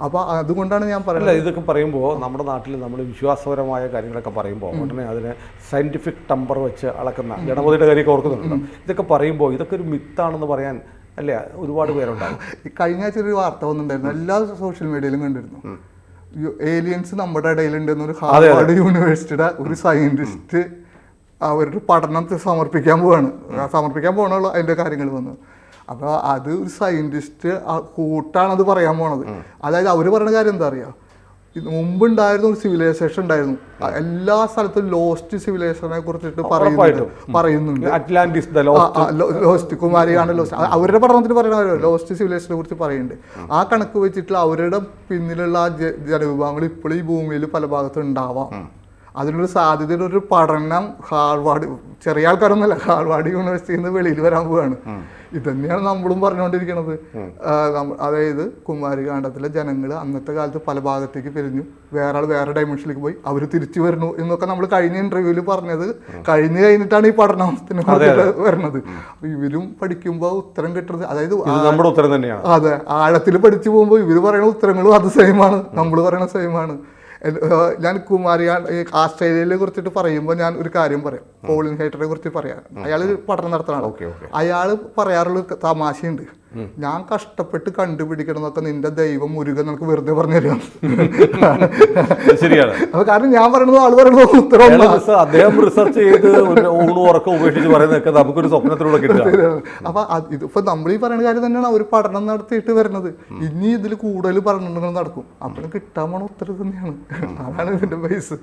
അപ്പോൾ അതുകൊണ്ടാണ് ഞാൻ പറയുന്നത്. ഇതൊക്കെ പറയുമ്പോൾ നമ്മുടെ നാട്ടിൽ നമ്മൾ വിശ്വാസപരമായ കാര്യങ്ങളൊക്കെ പറയുമ്പോൾ ഉടനെ അതിനെ സയന്റിഫിക് ടമ്പർ വെച്ച് അളക്കുന്ന ഗണപതിയുടെ കാര്യമൊക്കെ ഓർക്കുന്നുണ്ടല്ലോ. ഇതൊക്കെ പറയുമ്പോൾ ഇതൊക്കെ ഒരു മിത്താണെന്ന് പറയാൻ അല്ലേ? ഒരുപാട് പേരുണ്ടാവും. ഈ കഴിഞ്ഞ ആഴ്ച ഒരു വാർത്ത വന്നിട്ടുണ്ടായിരുന്നു. എല്ലാ സോഷ്യൽ മീഡിയയിലും കണ്ടിരുന്നു. ഏലിയൻസ് നമ്മുടെ ഇടയിലുണ്ടെന്നൊരു ഹാർവാർഡ് യൂണിവേഴ്സിറ്റിയുടെ ഒരു സയന്റിസ്റ്റ് അവരുടെ പഠനത്തെ സമർപ്പിക്കാൻ പോവാണ്. സമർപ്പിക്കാൻ പോകണുള്ളൂ അതിന്റെ കാര്യങ്ങൾ വന്നു. അപ്പോൾ അത് ഒരു സയന്റിസ്റ്റ് കൂട്ടാണ് അത് പറയാൻ പോണത്. അതായത് അവർ പറയുന്ന കാര്യം എന്താ അറിയാ? ഇത് മുമ്പുണ്ടായിരുന്ന ഒരു സിവിലൈസേഷൻ ഉണ്ടായിരുന്നു. എല്ലാ സ്ഥലത്തും ലോസ്റ്റ് സിവിലൈസേഷനെ കുറിച്ചിട്ട് പറയുന്നുണ്ട്. പറയുന്നുണ്ട് അറ്റ്ലാന്റിസ് ലോസ്റ്റ് കുമാരിയാണ് ലോസ്റ്റ് അവരുടെ പഠനത്തിൽ പറയുന്ന ലോസ്റ്റ് സിവിലൈസേഷനെ കുറിച്ച് പറയുന്നുണ്ട്. ആ. കണക്ക് വെച്ചിട്ടുള്ള അവരുടെ പിന്നിലുള്ള ജനവിഭാഗങ്ങൾ ഇപ്പോഴും ഈ ഭൂമിയിൽ പല ഭാഗത്തും ഉണ്ടാവാം. അതിനൊരു സാധ്യതയുടെ ഒരു പഠനം ഹാർവാർഡ് ചെറിയ ആൾക്കാരൊന്നുമല്ല ഹാർവാർഡ് യൂണിവേഴ്സിറ്റിയിൽ നിന്ന് വെളിയിൽ വരാൻ പോവാണ്. ഇതന്നെയാണ് നമ്മളും പറഞ്ഞുകൊണ്ടിരിക്കുന്നത് അതായത് കുമാരികാണ്ഡത്തിലെ ജനങ്ങൾ അന്നത്തെ കാലത്ത് പല ഭാഗത്തേക്ക് പിരിഞ്ഞു. വേറെ ആൾ വേറെ ഡൈമെൻഷനിലേക്ക് പോയി. അവർ തിരിച്ചു വരുന്നു എന്നൊക്കെ നമ്മൾ കഴിഞ്ഞ ഇന്റർവ്യൂവിൽ പറഞ്ഞത്. കഴിഞ്ഞു കഴിഞ്ഞിട്ടാണ് ഈ പഠനത്തിന് വരുന്നത് ഇവരും പഠിക്കുമ്പോൾ ഉത്തരം കിട്ടുന്നത് അതായത് നമ്മുടെ ഉത്തരം തന്നെയാണ്. അതെ ആഴത്തിൽ പഠിച്ചു പോകുമ്പോൾ ഇവർ പറയുന്ന ഉത്തരങ്ങളും അത് സെയിമാണ് നമ്മൾ പറയുന്ന സെയിമാണ് ഞാൻ കുമാരിയാൻ ഈ ആസ്ട്രേലിയയെ കുറിച്ചിട്ട് പറയുമ്പോൾ ഞാൻ ഒരു കാര്യം പറയാം. പോളിൻ ഹേറ്ററെ കുറിച്ച് പറയാം. അയാൾ പഠനം നടത്തണം അയാൾ പറയാറുള്ള തമാശയുണ്ട്. ഞാൻ കഷ്ടപ്പെട്ട് കണ്ടുപിടിക്കണം എന്നൊക്കെ നിന്റെ ദൈവം മുരുകൻ നിനക്ക് വെറുതെ പറഞ്ഞു തരാം. ശരിയാണ്. അപ്പൊ കാരണം ഞാൻ പറയണത് ആൾ പറയുന്നത് ഉത്തരം അദ്ദേഹം റിസർച്ച് ചെയ്ത് ഉറക്കം ഉപേക്ഷിച്ച് പറയുന്നതൊക്കെ നമുക്കൊരു സ്വപ്നത്തിലൂടെ അപ്പൊ ഇതിപ്പോ നമ്മൾ ഈ പറയുന്ന കാര്യം തന്നെയാണ് അവർ പഠനം നടത്തിയിട്ട് വരുന്നത്. ഇനി ഇതിൽ കൂടുതൽ പഠനങ്ങൾ നടക്കും. അപ്പോഴും കിട്ടാൻ പോണ ഉത്തരം തന്നെയാണ്. അതാണ് ഇതിന്റെ ബേസ്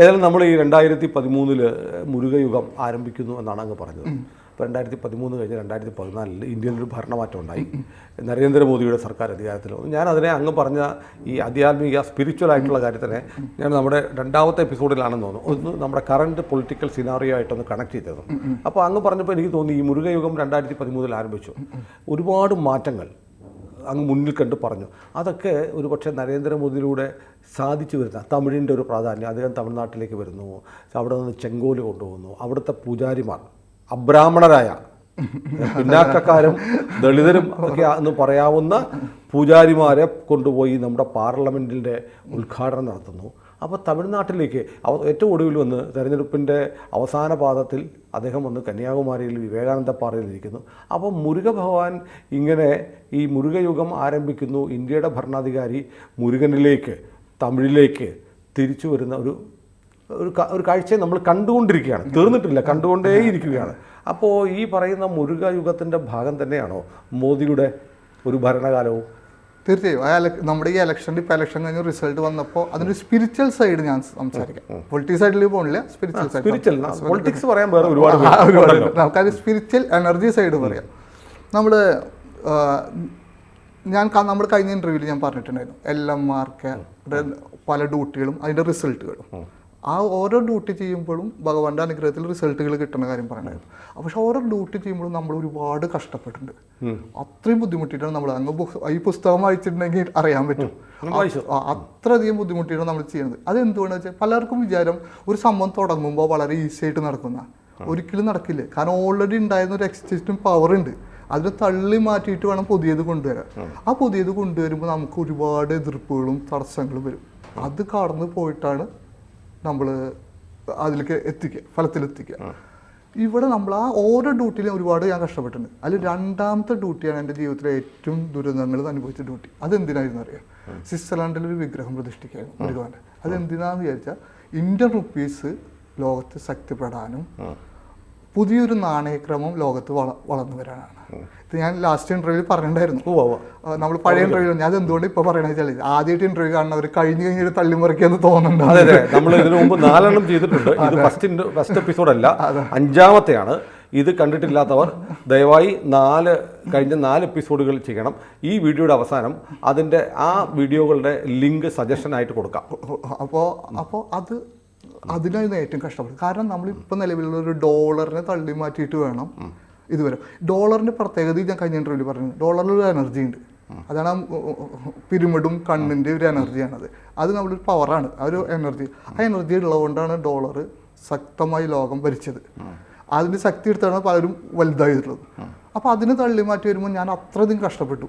ഏതായാലും നമ്മൾ ഈ രണ്ടായിരത്തി പതിമൂന്നിൽ മുരുകയുഗം ആരംഭിക്കുന്നു എന്നാണ് അങ്ങ് പറഞ്ഞത്. ഇപ്പോൾ രണ്ടായിരത്തി പതിമൂന്ന് കഴിഞ്ഞ് രണ്ടായിരത്തി പതിനാലിൽ ഇന്ത്യയിൽ ഒരു ഭരണമാറ്റം ഉണ്ടായി. നരേന്ദ്രമോദിയുടെ സർക്കാർ അധികാരത്തിൽ വന്നു. ഞാൻ അതിനെ അങ്ങ് പറഞ്ഞ ഈ ആധ്യാത്മിക സ്പിരിച്വൽ ആയിട്ടുള്ള കാര്യത്തിനെ ഞാൻ നമ്മുടെ രണ്ടാമത്തെ എപ്പിസോഡിലാണെന്ന് തോന്നുന്നു. ഒന്ന് നമ്മുടെ കറണ്ട് പൊളിറ്റിക്കൽ സിനാറിയോ ആയിട്ടൊന്ന് കണക്ട് ചെയ്തത്. അപ്പോൾ അങ്ങ് പറഞ്ഞപ്പോൾ എനിക്ക് തോന്നി ഈ മുരുകയുഗം രണ്ടായിരത്തി പതിമൂന്നിൽ ആരംഭിച്ചു. ഒരുപാട് മാറ്റങ്ങൾ അങ്ങ് മുന്നിൽ കണ്ട് പറഞ്ഞു. അതൊക്കെ ഒരു പക്ഷേ നരേന്ദ്രമോദിയിലൂടെ സാധിച്ചു വരുന്ന തമിഴിന്റെ ഒരു പ്രാധാന്യം. അദ്ദേഹം തമിഴ്നാട്ടിലേക്ക് വരുന്നു. അവിടെ നിന്ന് ചെങ്കോൽ കൊണ്ടുപോകുന്നു അവിടുത്തെ പൂജാരിമാർ അബ്രാഹ്മണരായ പിന്നാക്കക്കാരും ദളിതരും ഒക്കെ എന്ന് പറയാവുന്ന പൂജാരിമാരെ കൊണ്ടുപോയി നമ്മുടെ പാർലമെന്റിന്റെ ഉദ്ഘാടനം നടത്തുന്നു. അപ്പോൾ തമിഴ്നാട്ടിലേക്ക് ഏറ്റവും ഒടുവിൽ വന്ന് തെരഞ്ഞെടുപ്പിന്റെ അവസാന പാദത്തിൽ അദ്ദേഹം വന്ന് കന്യാകുമാരിയിൽ വിവേകാനന്ദ പാറയിൽ ഇരിക്കുന്നു. അപ്പോൾ മുരുക ഭഗവാൻ ഇങ്ങനെ ഈ മുരുകയുഗം ആരംഭിക്കുന്നു. ഇന്ത്യയുടെ ഭരണാധികാരി മുരുകനിലേക്ക് തമിഴിലേക്ക് തിരിച്ചു വരുന്ന ഒരു ഒരു ഒരു കാഴ്ചയെ നമ്മൾ കണ്ടുകൊണ്ടിരിക്കുകയാണ്. തീർന്നിട്ടില്ല കണ്ടുകൊണ്ടേയിരിക്കുകയാണ്. അപ്പോൾ ഈ പറയുന്ന മുരുക യുഗത്തിന്റെ ഭാഗം തന്നെയാണോ മോദിയുടെ ഒരു ഭരണകാലവും? തീർച്ചയായും. ആ നമ്മുടെ ഈ ഇലക്ഷന്റെ ഇപ്പോൾ ഇലക്ഷൻ കഴിഞ്ഞ റിസൾട്ട് വന്നപ്പോൾ അതിന്റെ സ്പിരിച്വൽ സൈഡ് ഞാൻ സംസാരിക്കാം. പൊളിറ്റിക്സ് സൈഡിൽ പോകണില്ല സ്പിരിച്വൽ സൈഡ് സ്പിരിച്വൽ പൊളിറ്റിക്സ് പറയാൻ വേറെ ഒരുപാട്. നമുക്കത് സ്പിരിച്വൽ എനർജി സൈഡ് പറയാം. നമ്മൾ ഞാൻ നമ്മൾ കഴിഞ്ഞ ഇന്റർവ്യൂവിൽ ഞാൻ പറഞ്ഞിട്ടുണ്ടായിരുന്നു. എൽ എം ആർക്ക് പല ഡ്യൂട്ടികളും അതിന്റെ റിസൾട്ടുകളും ആ ഓരോ ഡ്യൂട്ടി ചെയ്യുമ്പോഴും ഭഗവാന്റെ അനുഗ്രഹത്തിൽ റിസൾട്ടുകൾ കിട്ടുന്ന കാര്യം പറയണായിരുന്നു പക്ഷെ ഓരോ ഡ്യൂട്ടി ചെയ്യുമ്പോഴും നമ്മൾ ഒരുപാട് കഷ്ടപ്പെട്ടിട്ടുണ്ട്. അത്രയും ബുദ്ധിമുട്ടിയിട്ടാണ് നമ്മൾ അങ്ങ് ഈ പുസ്തകം വായിച്ചിട്ടുണ്ടെങ്കിൽ അറിയാൻ പറ്റും. അത്രയധികം ബുദ്ധിമുട്ടിയിട്ടാണ് നമ്മൾ ചെയ്യുന്നത്. അത് എന്തുകൊണ്ടാണെന്ന് വെച്ചാൽ പലർക്കും വിചാരം ഒരു സംഭവം തുടങ്ങുമ്പോൾ വളരെ ഈസി ആയിട്ട് നടക്കുന്ന. ഒരിക്കലും നടക്കില്ല. കാരണം ഓൾറെഡി ഉണ്ടായിരുന്ന ഒരു എക്സിസ്റ്റിംഗ് പവർ ഉണ്ട്. അതിനെ തള്ളി മാറ്റിയിട്ട് വേണം പുതിയത് കൊണ്ടുവരാൻ. ആ. പുതിയത് കൊണ്ടുവരുമ്പോൾ നമുക്ക് ഒരുപാട് എതിർപ്പുകളും തടസ്സങ്ങളും വരും. അത് കടന്നു പോയിട്ടാണ് നമ്മൾ അതിലേക്ക് എത്തിക്കുക ഫലത്തിലെത്തിക്കുക ഇവിടെ നമ്മൾ ആ ഓരോ ഡ്യൂട്ടിയിലും ഒരുപാട് ഞാൻ കഷ്ടപ്പെട്ടിട്ടുണ്ട്. അതിൽ രണ്ടാമത്തെ ഡ്യൂട്ടിയാണ് എന്റെ ജീവിതത്തിലെ ഏറ്റവും ദുരിതങ്ങൾ അനുഭവിച്ച ഡ്യൂട്ടി. അതെന്തിനായിരുന്നു അറിയാം? സ്വിറ്റ്സർലാൻഡിൽ ഒരു വിഗ്രഹം പ്രതിഷ്ഠിക്കായിരുന്നു ഭഗവാന്റെ അതെന്തിനാന്ന് വിചാരിച്ചാൽ ഇന്ത്യൻ റുപ്പീസ് ലോകത്ത് ശക്തിപ്പെടാനും പുതിയൊരു നാണയക്രമം ലോകത്ത് വള വളർന്നു വരാനാണ്. ഇത് ഞാൻ ലാസ്റ്റ് ഇന്റർവ്യൂവിൽ പറഞ്ഞിട്ടുണ്ടായിരുന്നു. നമ്മൾ പഴയ ഇന്റർവ്യൂ ഞാൻ എന്തുകൊണ്ട് ഇപ്പൊ പറയണെന്ന് വെച്ചാൽ ആദ്യമായിട്ട് ഇന്റർവ്യൂ കാണുന്നവർ കഴിഞ്ഞ് കഴിഞ്ഞൊരു തള്ളിമറിക്കാന്ന് തോന്നുന്നുണ്ട്. അതെ അതെ. നമ്മൾ ഇതിനു മുമ്പ് നാലെണ്ണം ചെയ്തിട്ടുണ്ട്. ഇത് ഫസ്റ്റ് ഫസ്റ്റ് എപ്പിസോഡല്ല അഞ്ചാമത്തെയാണ്. ഇത് കണ്ടിട്ടില്ലാത്തവർ ദയവായി നാല് കഴിഞ്ഞ നാല് എപ്പിസോഡുകൾ ചെയ്യണം. ഈ വീഡിയോയുടെ അവസാനം അതിന്റെ ആ വീഡിയോകളുടെ ലിങ്ക് സജഷനായിട്ട് കൊടുക്കാം. അപ്പോൾ അപ്പോൾ അത് അതിനായിരുന്നു ഏറ്റവും കഷ്ടപ്പെട്ടത് കാരണം നമ്മളിപ്പോൾ നിലവിലുള്ള ഒരു ഡോളറിനെ തള്ളി മാറ്റിയിട്ട് വേണം. ഇതുവരെ ഡോളറിന്റെ പ്രത്യേകത ഞാൻ കഴിഞ്ഞ ഇന്റർവ്യൂവിൽ പറഞ്ഞു. ഡോളറിൽ ഒരു എനർജി ഉണ്ട്. അതാണ് ആ പിരിമിഡും കണ്ണിന്റെ ഒരു എനർജിയാണത് അത് നമ്മളൊരു പവറാണ് ആ ഒരു എനർജി ആ എനർജി ഉള്ളതുകൊണ്ടാണ് ഡോളർ ശക്തമായി ലോകം ഭരിച്ചത്. അതിന്റെ ശക്തി എടുത്താണ് പലരും വലുതായിട്ടുള്ളത് അപ്പോൾ അതിന് തള്ളി മാറ്റി വരുമ്പോൾ ഞാൻ അത്രയധികം കഷ്ടപ്പെട്ടു.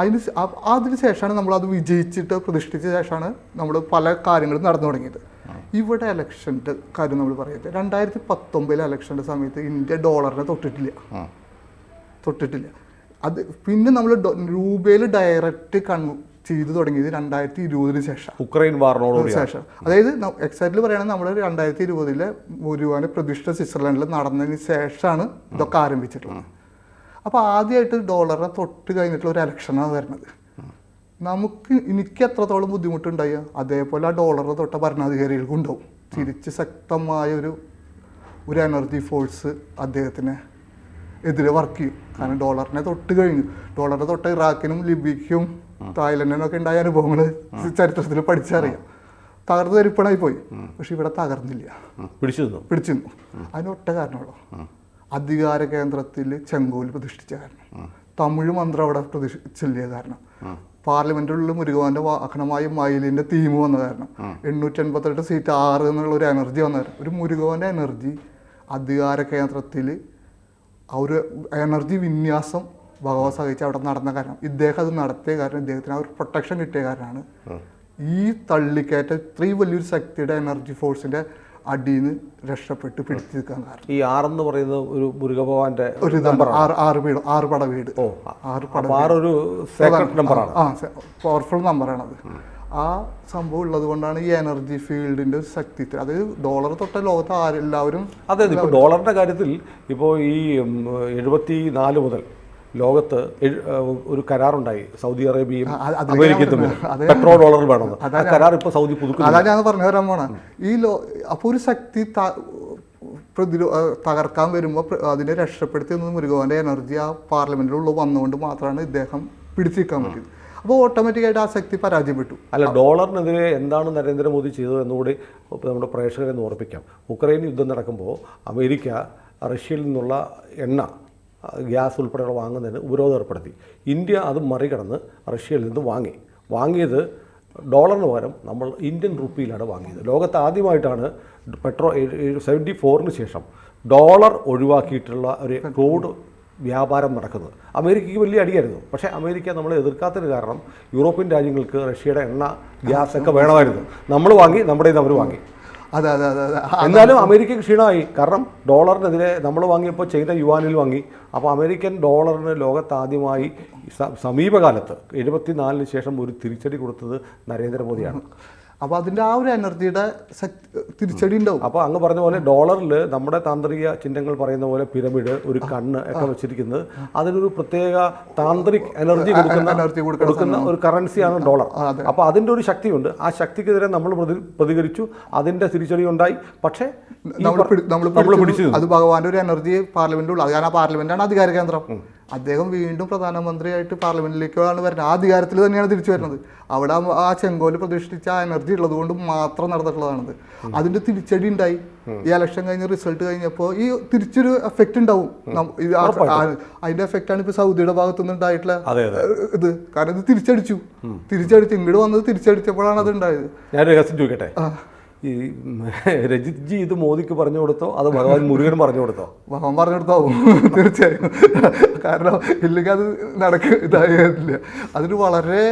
അതിന് അതിന് ശേഷമാണ് നമ്മൾ അത് വിജയിച്ചിട്ട് പ്രതിഷ്ഠിച്ച ശേഷമാണ് നമ്മൾ പല കാര്യങ്ങളും നടന്നു തുടങ്ങിയത്. ഇവിടെ ഇലക്ഷന്റെ കാര്യം നമ്മൾ പറയത്തെ രണ്ടായിരത്തി പത്തൊമ്പതിലെ ഇലക്ഷന്റെ സമയത്ത് ഇന്ത്യ ഡോളറിനെ തൊട്ടിട്ടില്ല. തൊട്ടിട്ടില്ല. അത് പിന്നെ നമ്മൾ രൂപയിൽ ഡയറക്റ്റ് കൺ ചെയ്തു തുടങ്ങിയത് രണ്ടായിരത്തി ഇരുപതിന് ശേഷം. ഉക്രൈൻ വാറിനോടുകൂടി ശേഷം. അതായത് എക്സാക്ട്ലി പറയുകയാണെങ്കിൽ നമ്മൾ രണ്ടായിരത്തി ഇരുപതിലെ മുരുവാന പ്രതിഷ്ഠ സ്വിറ്റ്സർലൻഡിൽ നടന്നതിന് ശേഷമാണ് ഇതൊക്കെ ആരംഭിച്ചിട്ടുള്ളത്. അപ്പോൾ ആദ്യമായിട്ട് ഡോളറിനെ തൊട്ട് കഴിഞ്ഞിട്ടുള്ള ഒരു ഇലക്ഷനാണ് വരുന്നത്. നമുക്ക് എനിക്ക് എത്രത്തോളം ബുദ്ധിമുട്ടുണ്ടായ? അതേപോലെ ആ ഡോളറിനെ തൊട്ട ഭരണാധികാരികൾക്കും ഉണ്ടാവും തിരിച്ച് ശക്തമായ ഒരു ഒരു എനർജി ഫോഴ്സ് അദ്ദേഹത്തിന് എതിരെ വർക്ക് ചെയ്യും. കാരണം ഡോളറിനെ തൊട്ട് കഴിഞ്ഞു. ഡോളറിനെ തൊട്ട ഇറാഖിനും ലിബിക്കും തായ്ലൻഡിനും ഒക്കെ ഉണ്ടായ അനുഭവങ്ങൾ ചരിത്രത്തിൽ പഠിച്ചറിയാം. തകർന്നു തരിപ്പണായി പോയി. പക്ഷെ ഇവിടെ തകർന്നില്ല. പിടിച്ചിരുന്നു? പിടിച്ചു പിടിച്ചു നിന്നു കാരണമുള്ളൂ. അധികാര കേന്ദ്രത്തിൽ ചെങ്കോൽ പ്രതിഷ്ഠിച്ച കാരണം. തമിഴ് മന്ത്രം അവിടെ പ്രതിഷ്ഠിച്ചില്ല കാരണം. പാർലമെന്റിലുള്ള മുരുകാന്റെ വാഹനമായ മയിലിന്റെ തീം വന്ന കാരണം. എണ്ണൂറ്റി എൺപത്തെട്ട് സീറ്റ് ആറ് എന്നുള്ള ഒരു എനർജി വന്ന കാരണം. ഒരു മുരുകവാന്റെ എനർജി അധികാര കേന്ദ്രത്തിൽ ആ ഒരു എനർജി വിന്യാസം ഭഗവത് സഹിച്ച് അവിടെ നടന്ന കാരണം. ഇദ്ദേഹം അത് നടത്തിയ കാരണം ഇദ്ദേഹത്തിന് ആ ഒരു പ്രൊട്ടക്ഷൻ കിട്ടിയ കാരണമാണ്. ഈ തള്ളിക്കയറ്റ ഇത്രയും വലിയൊരു ശക്തിയുടെ എനർജി ഫോഴ്സിന്റെ അടിയിൽ നിന്ന് രക്ഷപ്പെട്ട് പിടിച്ചു നിൽക്കാൻ കാരണം. ഈ ആറെന്ന് പറയുന്നത് ഒരു മുരുകഭവാന്റെ ഒരു നമ്പർ ആറ് ആറ് വീട് ആറ് പട വീട്. ഓ ആറ് അപ്പോൾ ആറൊരു സേക്രട്ട് നമ്പറാണ് ആ പവർഫുൾ നമ്പറാണത് ആ സംഭവം ഉള്ളത് കൊണ്ടാണ് ഈ എനർജി ഫീൽഡിന്റെ ഒരു ശക്തി അത് ഡോളർ തൊട്ട ലോകത്ത് ആരെല്ലാവരും അതെ ഇപ്പോൾ ഡോളറിന്റെ കാര്യത്തിൽ ഇപ്പോൾ ഈ എഴുപത്തി നാല് മുതൽ ലോകത്ത് ഒരു കരാറുണ്ടായി. സൗദി അറേബ്യയും അമേരിക്കയും തമ്മിൽ. പെട്രോൾ ഡോളർ വേണമെന്ന് ആ കരാർ ഇപ്പോൾ സൗദി പുതുക്കുന്നു. അതാ ഞാൻ പറഞ്ഞു വരാൻ പോണ ഈ ലോ അപ്പോൾ ഒരു ശക്തി പ്രതിരോ തകർക്കാൻ വരുമ്പോൾ അതിനെ രക്ഷപ്പെടുത്തി നിന്ന് മുരുകോന്റെ എനർജി ആ പാർലമെന്റിലുള്ള വന്നുകൊണ്ട് മാത്രമാണ് ഇദ്ദേഹം പിടിച്ചിരിക്കാൻ പറ്റിയത്. അപ്പോൾ ഓട്ടോമാറ്റിക്കായിട്ട് ആ ശക്തി പരാജയപ്പെട്ടു. അല്ല ഡോളറിനെതിരെ എന്താണ് നരേന്ദ്രമോദി ചെയ്തത് എന്നുകൂടി നമ്മുടെ പ്രേക്ഷകരെ ഓർപ്പിക്കാം. ഉക്രൈൻ യുദ്ധം നടക്കുമ്പോൾ അമേരിക്ക റഷ്യയിൽ നിന്നുള്ള എണ്ണ ഗ്യാസ് ഉൾപ്പെടെയുള്ള വാങ്ങുന്നതിന് ഉപരോധം ഏർപ്പെടുത്തി. ഇന്ത്യ അത് മറികടന്ന് റഷ്യയിൽ നിന്ന് വാങ്ങി. വാങ്ങിയത് ഡോളറിന് പകരം നമ്മൾ ഇന്ത്യൻ റുപ്പിയിലാണ് വാങ്ങിയത്. ലോകത്ത് ആദ്യമായിട്ടാണ് പെട്രോ സെവന്റി ഫോറിന് ശേഷം ഡോളർ ഒഴിവാക്കിയിട്ടുള്ള ഒരു ക്രൂഡ് വ്യാപാരം നടക്കുന്നത്. അമേരിക്കയ്ക്ക് വലിയ അടിയായിരുന്നു. പക്ഷേ അമേരിക്ക നമ്മളെ എതിർക്കാത്തതിന് കാരണം യൂറോപ്യൻ രാജ്യങ്ങൾക്ക് റഷ്യയുടെ എണ്ണ ഗ്യാസ് ഒക്കെ വേണമായിരുന്നു. നമ്മൾ വാങ്ങി നമ്മുടെ അവർ വാങ്ങി. അതെ അതെ അതെ എന്നാലും അമേരിക്ക ക്ഷീണമായി. കാരണം ഡോളറിനെതിരെ നമ്മൾ വാങ്ങിയപ്പോൾ ചൈന യുവാനിൽ വാങ്ങി. അപ്പോൾ അമേരിക്കൻ ഡോളറിന് ലോകത്താദ്യമായി സമീപകാലത്ത് എഴുപത്തിനാലിന് ശേഷം ഒരു തിരിച്ചടി കൊടുത്തത് നരേന്ദ്രമോദിയാണ്. അപ്പൊ അതിന്റെ ആ ഒരു എനർജിയുടെ തിരിച്ചടി ഉണ്ടാവും. അപ്പോൾ അങ്ങ് പറഞ്ഞ പോലെ ഡോളറിൽ നമ്മുടെ താന്ത്രിക ചിഹ്നങ്ങൾ പറയുന്ന പോലെ പിരമിഡ് ഒരു കണ്ണ് ഒക്കെ വെച്ചിരിക്കുന്നത് അതിനൊരു പ്രത്യേക താന്ത്രിക് എനർജി കൊടുക്കുന്ന കൊടുക്കുന്ന ഒരു കറൻസിയാണ് ഡോളർ. അപ്പൊ അതിന്റെ അപ്പോൾ അതിന്റെ ഒരു ശക്തിയുണ്ട്. ആ ശക്തിക്കെതിരെ നമ്മൾ പ്രതി പ്രതികരിച്ചു. അതിന്റെ തിരിച്ചടി ഉണ്ടായി. പക്ഷേ നമ്മൾ പിടിച്ചു അത് ഭഗവാന്റെ ഒരു എനർജി പാർലമെന്റിൽ ഉള്ളത് കാരണം ആ പാർലമെന്റാണ് അധികാര കേന്ദ്രം. അദ്ദേഹം വീണ്ടും പ്രധാനമന്ത്രിയായിട്ട് പാർലമെന്റിലേക്കാണ് വരുന്നത്. ആ അധികാരത്തിൽ തന്നെയാണ് തിരിച്ചു വരുന്നത്. അവിടെ ആ- ചെങ്കോൽ പ്രതിഷ്ഠിച്ച ആ എനർജി ഉള്ളത് കൊണ്ട് മാത്രം നടന്നിട്ടുള്ളതാണത്. അതിന്റെ തിരിച്ചടി ഉണ്ടായി. ഈ ഇലക്ഷൻ കഴിഞ്ഞ റിസൾട്ട് കഴിഞ്ഞപ്പോൾ ഈ തിരിച്ചൊരു എഫക്റ്റ് ഉണ്ടാവും. അതിന്റെ എഫക്റ്റ് ആണ് ഇപ്പൊ സൗദിയുടെ ഭാഗത്തുനിന്ന് ഉണ്ടായിട്ടുള്ള ഇത്. കാരണം ഇത് തിരിച്ചടിച്ചു. തിരിച്ചടിച്ചു ഇങ്ങോട്ട് വന്നത് തിരിച്ചടിച്ചപ്പോഴാണ് അത് ഉണ്ടായത്. ഞാൻ ചോദിക്കട്ടെ? ഈ രജിത് ജി ഇത് മോദിക്ക് പറഞ്ഞു കൊടുത്തോ? അത് ഭഗവാൻ മുരുകൻ പറഞ്ഞു കൊടുത്തോ? ഭഗവാൻ പറഞ്ഞു കൊടുത്തോ? തീർച്ചയായും. കാരണം ഇല്ലെങ്കിൽ അത് നടക്ക ഇതായില്ല അതിന് വളരെ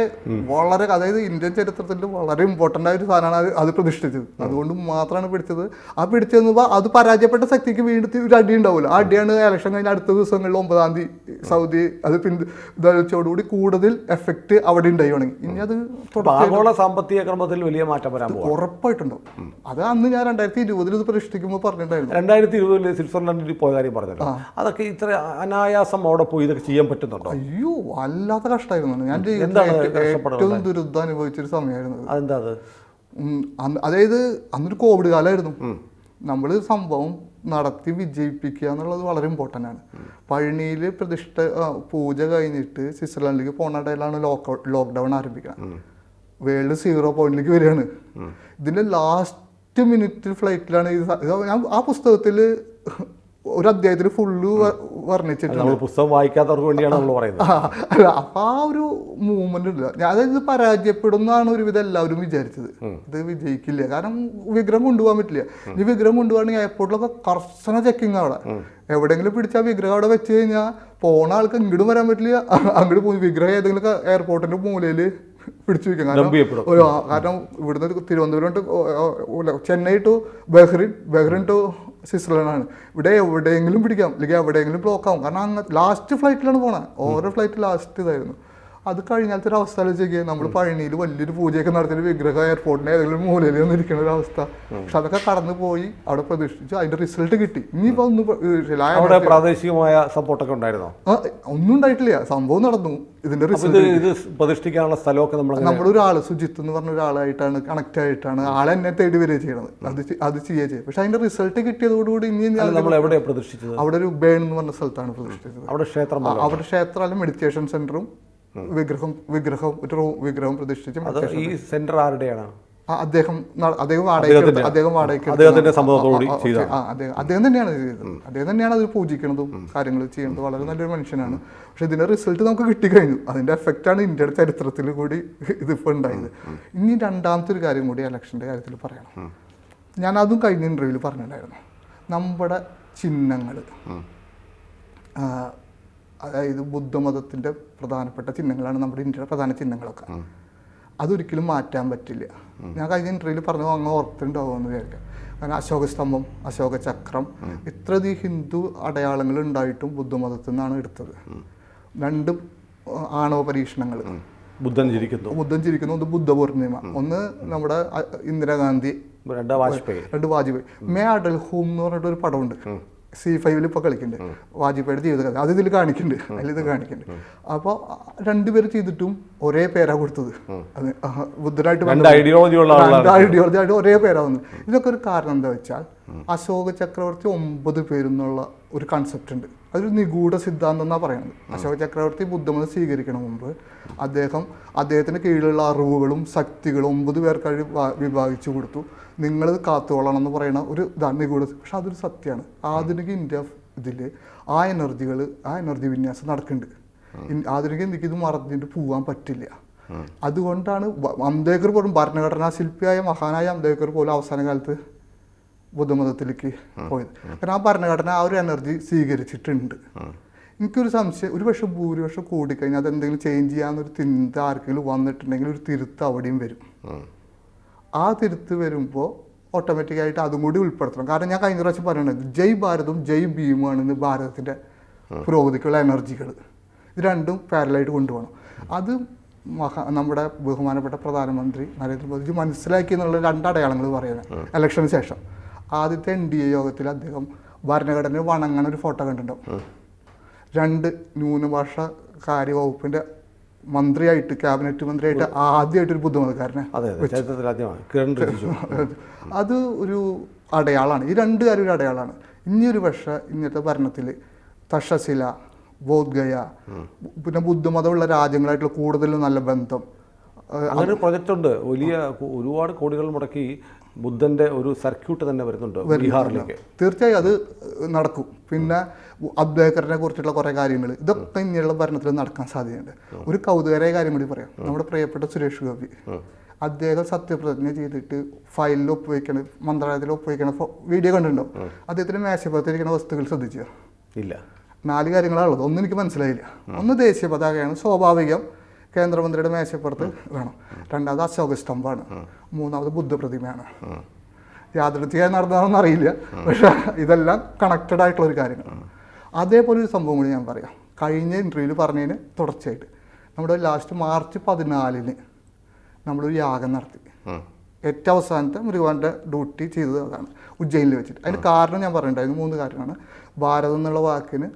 വളരെ അതായത് ഇന്ത്യൻ ചരിത്രത്തിൽ വളരെ ഇമ്പോർട്ടന്റ് ആയ ഒരു സാധനമാണ് അത് അത് പ്രതിഷ്ഠിച്ചത്. അതുകൊണ്ട് മാത്രമാണ് പിടിച്ചത്. ആ പിടിച്ചതെന്ന് പറഞ്ഞാൽ അത് പരാജയപ്പെട്ട ശക്തിക്ക് വീണ്ടും ഒരു അടി ഉണ്ടാവില്ല ആ അടിയാണ് ഇലക്ഷൻ കഴിഞ്ഞ അടുത്ത ദിവസങ്ങളിൽ ഒമ്പതാം തീയതി സൗദി അത് പിന്തു ഇതോടുകൂടി കൂടുതൽ എഫക്റ്റ് അവിടെ ഉണ്ടായി വേണമെങ്കിൽ ഇനി അത് ആഗോള സാമ്പത്തിക ക്രമത്തിൽ വലിയ മാറ്റം വരാൻ ഉറപ്പായിട്ടുണ്ടാവും. അത് അന്ന് ഞാൻ രണ്ടായിരത്തി ഇരുപതിൽ ഇത് പ്രതിഷ്ഠിക്കുമ്പോൾ പറഞ്ഞിട്ടുണ്ടായിരുന്നു. രണ്ടായിരത്തി ഇരുപതിൽ സ്വിറ്റ്സർലൻഡിൽ പോയ കാര്യം പറഞ്ഞല്ലോ. അതൊക്കെ ഇത്ര അനായാസം അവിടെ പോയി ഇതൊക്കെ ചെയ്യാൻ പറ്റുന്നുണ്ടോ? അയ്യോ വല്ലാത്ത കഷ്ടമായിരുന്നു ഞാൻ ഏറ്റവും- ദുരിതം അനുഭവിച്ചൊരു സമയമായിരുന്നു അതെന്താ അത്? അതായത് അന്നൊരു കോവിഡ് കാലമായിരുന്നു. നമ്മൾ സംഭവം നടത്തി വിജയിപ്പിക്കുക എന്നുള്ളത് വളരെ ഇമ്പോർട്ടന്റ് ആണ്. പഴനിയിൽ പ്രതിഷ്ഠ പൂജ കഴിഞ്ഞിട്ട് സ്വിറ്റ്സർലൻഡിലേക്ക് പോണ ടൈമിലാണ് ലോക്ക് ലോക്ക്ഡൗൺ ആരംഭിക്കുന്നത് വേൾഡ് സീറോ പോയിന്റിലേക്ക് വരികയാണ്. ഇതിന്റെ ലാസ്റ്റ് മിനിറ്റ് ഫ്ലൈറ്റിലാണ് ഞാൻ ആ പുസ്തകത്തിൽ ഒരു അധ്യായത്തിൽ ഫുള്ള് വർണിച്ചിട്ടുണ്ട്. പുസ്തകം വായിക്കാത്തവർക്ക് വേണ്ടിയാണ് നമ്മൾ പറയുന്നത്. അല്ല അപ്പൊ ആ ഒരു മൂവ്മെന്റ് ഉണ്ട് ഞാൻ അതായത് ഇത് പരാജയപ്പെടുന്നാണ് ഒരുവിധം എല്ലാവരും വിചാരിച്ചത്. ഇത് വിജയിക്കില്ല. കാരണം വിഗ്രഹം കൊണ്ടുപോകാൻ പറ്റില്ല. ഈ വിഗ്രഹം കൊണ്ടുപോകണമെങ്കിൽ എയർപോർട്ടിലൊക്കെ കർശന ചെക്കിങ് അവിടെ. എവിടെയെങ്കിലും പിടിച്ച വിഗ്രഹം അവിടെ വെച്ച് കഴിഞ്ഞാൽ പോണ ആൾക്ക് ഇങ്ങോട്ടും വരാൻ പറ്റില്ല. അങ്ങോട്ട് പോയി. വിഗ്രഹം ഏതെങ്കിലും എയർപോർട്ടിന്റെ മൂലയിൽ പിടിച്ചു വയ്ക്കും കാരണം. ഒരു കാരണം ഇവിടുന്ന് Thiruvananthapuram to Chennai to Bahrain Bahrain to Switzerland ആണ് ഇവിടെ എവിടെയെങ്കിലും പിടിക്കാം. അല്ലെങ്കിൽ എവിടെയെങ്കിലും ബ്ലോക്ക് ആവും. കാരണം അങ്ങ് ലാസ്റ്റ് ഫ്ലൈറ്റിലാണ് പോണത് ഓരോ ഫ്ലൈറ്റ് ലാസ്റ്റ് ഇതായിരുന്നു. അത് കഴിഞ്ഞാലത്തെ ഒരു അവസ്ഥ ആലോചിക്കുക നമ്മൾ പഴനിയിൽ വലിയൊരു പൂജയൊക്കെ നടത്തിയ വിഗ്രഹം എയർപോർട്ടിന്റെ ഏതെങ്കിലും മൂലയിൽ വന്നിരിക്കുന്ന ഒരു അവസ്ഥ പക്ഷെ അതൊക്കെ കടന്നു പോയി അവിടെ പ്രതീക്ഷിച്ചു അതിന്റെ റിസൾട്ട് കിട്ടി. ഇനിയിപ്പോ ഒന്നും അവിടെ പ്രാദേശികമായ സപ്പോർട്ടൊക്കെ ഉണ്ടായിരുന്നോ? ഒന്നും ഉണ്ടായിട്ടില്ല. സംഭവം നടന്നു. ഇതിന്റെ റിസൾട്ട് ഇത് പ്രതിഷ്ഠിക്കാനുള്ള സ്ഥലമൊക്കെ നമ്മൾ നമ്മളൊരാൾ സുജിത്ത് എന്ന് പറഞ്ഞ ഒരാളായിട്ടാണ് കണക്ട് ആയിട്ടാണ് ആളെ എന്നെ തേടി വരിക ചെയ്യണത്. അത് അത് ചെയ്യുക ചെയ്യും. പക്ഷെ അതിന്റെ റിസൾട്ട് കിട്ടിയതോടുകൂടി ഇനി നമ്മൾ എവിടെയാണ് പ്രതിഷ്ഠിച്ചത്? അവിടെ ഒരു ബേൺ എന്ന് പറഞ്ഞ സ്ഥലത്താണ് പ്രതിഷ്ഠിച്ചത്. അവിടെ ക്ഷേത്രം അവിടെ ക്ഷേത്രമായാലും മെഡിറ്റേഷൻ സെന്ററും വിഗ്രഹം വിഗ്രഹം ഒരു വിഗ്രഹം പ്രതിഷ്ഠിച്ച് അത് ഈ സെന്റർ ആരുടെയാണ്? ആ, അദ്ദേഹം അദ്ദേഹം വാടകയ്ക്ക് അദ്ദേഹം വാടകയ്ക്ക് അദ്ദേഹം അദ്ദേഹം തന്നെയാണ് ചെയ്തത്. അദ്ദേഹം തന്നെയാണ് അത് പൂജിക്കുന്നതും കാര്യങ്ങൾ ചെയ്യുന്നതും വളരെ നല്ലൊരു മനുഷ്യനാണ്. പക്ഷെ ഇതിന്റെ റിസൾട്ട് നമുക്ക് കിട്ടിക്കഴിഞ്ഞു. അതിന്റെ എഫക്റ്റ് ആണ് ഇന്ത്യയുടെ ചരിത്രത്തിൽ കൂടി ഇതിപ്പോൾ ഉണ്ടായത്. ഇനി രണ്ടാമത്തെ ഒരു കാര്യം കൂടി ഇലക്ഷന്റെ കാര്യത്തിൽ പറയണം. ഞാൻ അതും കഴിഞ്ഞ ഇന്റർവ്യൂവിൽ പറഞ്ഞിട്ടുണ്ടായിരുന്നു. നമ്മുടെ ചിഹ്നങ്ങൾ അതായത് ബുദ്ധമതത്തിന്റെ പ്രധാനപ്പെട്ട ചിഹ്നങ്ങളാണ് നമ്മുടെ ഇന്ത്യയുടെ പ്രധാന ചിഹ്നങ്ങളൊക്കെ. അതൊരിക്കലും മാറ്റാൻ പറ്റില്ല. ഞാൻ കഴിഞ്ഞ ഇന്റർവ്യൂവിൽ പറഞ്ഞു അങ്ങ് ഓർത്തിട്ടുണ്ടാവുമെന്ന് വിചാരിക്കാം. കാരണം അശോക സ്തംഭം അശോക ചക്രം ഇത്രയധികം ഹിന്ദു അടയാളങ്ങൾ ഉണ്ടായിട്ടും ബുദ്ധമതത്തിൽ നിന്നാണ് എടുത്തത്. രണ്ടും ആണവ പരീക്ഷണങ്ങൾ. ബുദ്ധൻ ചിരിക്കുന്നു. ബുദ്ധൻ ചിരിക്കുന്നു ഒന്ന് ബുദ്ധ പൂർണിമ ഒന്ന് നമ്മുടെ ഇന്ദിരാഗാന്ധി രണ്ട് വാജ്പേയി. രണ്ട് വാജ്പേയി. മേ അടൽ ഹൂം എന്ന് പറഞ്ഞിട്ട് ഒരു പടമുണ്ട് സി ഫൈവിൽ ഇപ്പോൾ കളിക്കുന്നുണ്ട് വാജ്പേയിയുടെ ജീവിതകഥ അത് ഇതിൽ കാണിക്കുന്നുണ്ട് അതിൽ ഇത് കാണിക്കുന്നുണ്ട് അപ്പോൾ രണ്ടുപേര് ചെയ്തിട്ടും ഒരേ പേരാ കൊടുത്തത്. അത് ബുദ്ധനായിട്ട് ഐഡിയോളജി ഐഡിയോളജി ആയിട്ട് ഒരേ പേരാ വന്നത്. ഇതിനൊക്കെ ഒരു കാരണം എന്താ വെച്ചാൽ അശോക ചക്രവർത്തി ഒമ്പത് പേരെന്നുള്ള ഒരു കൺസെപ്റ്റ് ഉണ്ട്. അതൊരു നിഗൂഢ സിദ്ധാന്തം എന്നാണ് പറയുന്നത് അശോക ചക്രവർത്തി ബുദ്ധമതം സ്വീകരിക്കണ മുമ്പ് അദ്ദേഹം അദ്ദേഹത്തിന് കീഴിലുള്ള അറിവുകളും ശക്തികളും ഒമ്പത് പേർക്കായി വിഭാഗിച്ചു കൊടുത്തു. നിങ്ങൾ കാത്തുകൊള്ളണം എന്ന് പറയുന്ന ഒരു ഇതാണ് നിഗൂഢ പക്ഷെ അതൊരു സത്യമാണ്. ആധുനിക ഇന്ത്യ ഇതിൽ ആ എനർജികൾ ആ എനർജി വിന്യാസം നടക്കുന്നുണ്ട് ആധുനിക ഇന്ത്യയ്ക്ക് ഇത് മറന്നിട്ട് പോകാൻ പറ്റില്ല. അതുകൊണ്ടാണ് അംബേദ്കർ പോലും ഭരണഘടനാ ശില്പിയായ മഹാനായ അംബേദ്കർ പോലും അവസാന കാലത്ത് ബുദ്ധമതത്തിലേക്ക് പോയത്. കാരണം ആ ഭരണഘടന ആ ഒരു എനർജി സ്വീകരിച്ചിട്ടുണ്ട്. എനിക്കൊരു സംശയം ഒരു പക്ഷെ ഭൂരിപക്ഷം കൂടിക്കഴിഞ്ഞാൽ അതെന്തെങ്കിലും ചേഞ്ച് ചെയ്യാമെന്നൊരു ചിന്ത ആർക്കെങ്കിലും വന്നിട്ടുണ്ടെങ്കിൽ ഒരു തിരുത്ത് അവിടെയും വരും. ആ തിരുത്ത് വരുമ്പോൾ ഓട്ടോമാറ്റിക്കായിട്ട് അതും കൂടി ഉൾപ്പെടുത്തണം. കാരണം ഞാൻ കഴിഞ്ഞ പ്രാവശ്യം പറയണത് ജയ് ഭാരതും ജയ് ഭീമുമാണ് ഇന്ന് ഭാരതത്തിന്റെ പുരോഗതിക്കുള്ള എനർജികൾ. ഇത് രണ്ടും പാരലായിട്ട് കൊണ്ടുപോകണം. അത് മഹാ നമ്മുടെ ബഹുമാനപ്പെട്ട പ്രധാനമന്ത്രി നരേന്ദ്രമോദിജി മനസ്സിലാക്കി എന്നുള്ള രണ്ട് അടയാളങ്ങൾ പറയുന്നത്. ഇലക്ഷന് ശേഷം. ആദ്യത്തെ എൻ ഡി എ യോഗത്തിൽ അദ്ദേഹം ഭരണഘടന വണങ്ങണ ഒരു ഫോട്ടോ കണ്ടിട്ടുണ്ടാവും. രണ്ട് ന്യൂനഭാഷ കാര്യ വകുപ്പിന്റെ മന്ത്രിയായിട്ട് ക്യാബിനറ്റ് മന്ത്രിയായിട്ട് ആദ്യമായിട്ട് ഒരു ബുദ്ധിമുട്ടുകാരനെ ചരിത്രത്തിൽ ആദ്യമാണ്. കിരൺ റിജിജു. അത് ഒരു അടയാളാണ്. ഈ രണ്ട് കാര്യം ഒരു അടയാളാണ്. ഇനിയൊരു പക്ഷേ ഇന്നത്തെ ഭരണത്തിൽ തക്ഷശില ബോധ്ഗയ പിന്നെ ബുദ്ധമതമുള്ള രാജ്യങ്ങളായിട്ടുള്ള കൂടുതൽ നല്ല ബന്ധം. അങ്ങനെ പ്രൊജക്റ്റ് ഉണ്ട്. വലിയ ഒരുപാട് കോടികൾ മുടക്കി ബുദ്ധന്റെ ഒരു സർക്യൂട്ട് തന്നെ വരുന്നുണ്ട് ബീഹാറിലേക്ക്. തീർച്ചയായും അത് നടക്കും. പിന്നെ അംബേദ്കറിനെ കുറിച്ചുള്ള കുറേ കാര്യങ്ങൾ ഇതൊക്കെ ഇനിയുള്ള ഭരണത്തിൽ നടക്കാൻ സാധ്യതയുണ്ട്. ഒരു കൗതുകരായ കാര്യം കൂടി പറയാം. നമ്മുടെ പ്രിയപ്പെട്ട സുരേഷ് ഗോപി. അദ്ദേഹം സത്യപ്രതിജ്ഞ ചെയ്തിട്ട് ഫയലിൽ ഒപ്പുവയ്ക്കണ മന്ത്രാലയത്തിൽ ഒപ്പുവയ്ക്കണ ഫോ- വീഡിയോ കണ്ടിട്ടുണ്ടോ? അദ്ദേഹത്തിന് മേശപ്പുറത്തിരിക്കുന്ന വസ്തുക്കൾ ശ്രദ്ധിച്ചോ? ഇല്ല. നാല് കാര്യങ്ങളാണുള്ളത്. ഒന്നും എനിക്ക് മനസ്സിലായില്ല. ഒന്ന് ദേശീയ പതാകയാണ് സ്വാഭാവികം. കേന്ദ്രമന്ത്രിയുടെ മേശപ്പുറത്ത് വേണം. രണ്ടാമത് അശോക സ്തംഭമാണ്. മൂന്നാമത് ബുദ്ധപ്രതിമയാണ്. യാദൃച്ഛികമായി നടന്നതാണെന്ന് അറിയില്ല. പക്ഷെ ഇതെല്ലാം കണക്റ്റഡ് ആയിട്ടുള്ള ഒരു കാര്യങ്ങൾ അതേപോലെ ഒരു സംഭവം കൂടി ഞാൻ പറയാം. കഴിഞ്ഞ ഇന്റർവ്യൂവിൽ പറഞ്ഞതിന് തുടർച്ചയായിട്ട് നമ്മുടെ ലാസ്റ്റ് മാർച്ച് പതിനാലിന് നമ്മളൊരു യാഗം നടത്തി. ഏറ്റവും അവസാനത്തെ മുരുകാന്റെ ഡ്യൂട്ടി ചെയ്തത് അതാണ്. ഉജ്ജയിനിൽ വെച്ചിട്ട്. അതിന് കാരണം ഞാൻ പറഞ്ഞിട്ടുണ്ടായിരുന്നു. മൂന്ന് കാര്യമാണ് ഭാരതം എന്നുള്ള വാക്കിന്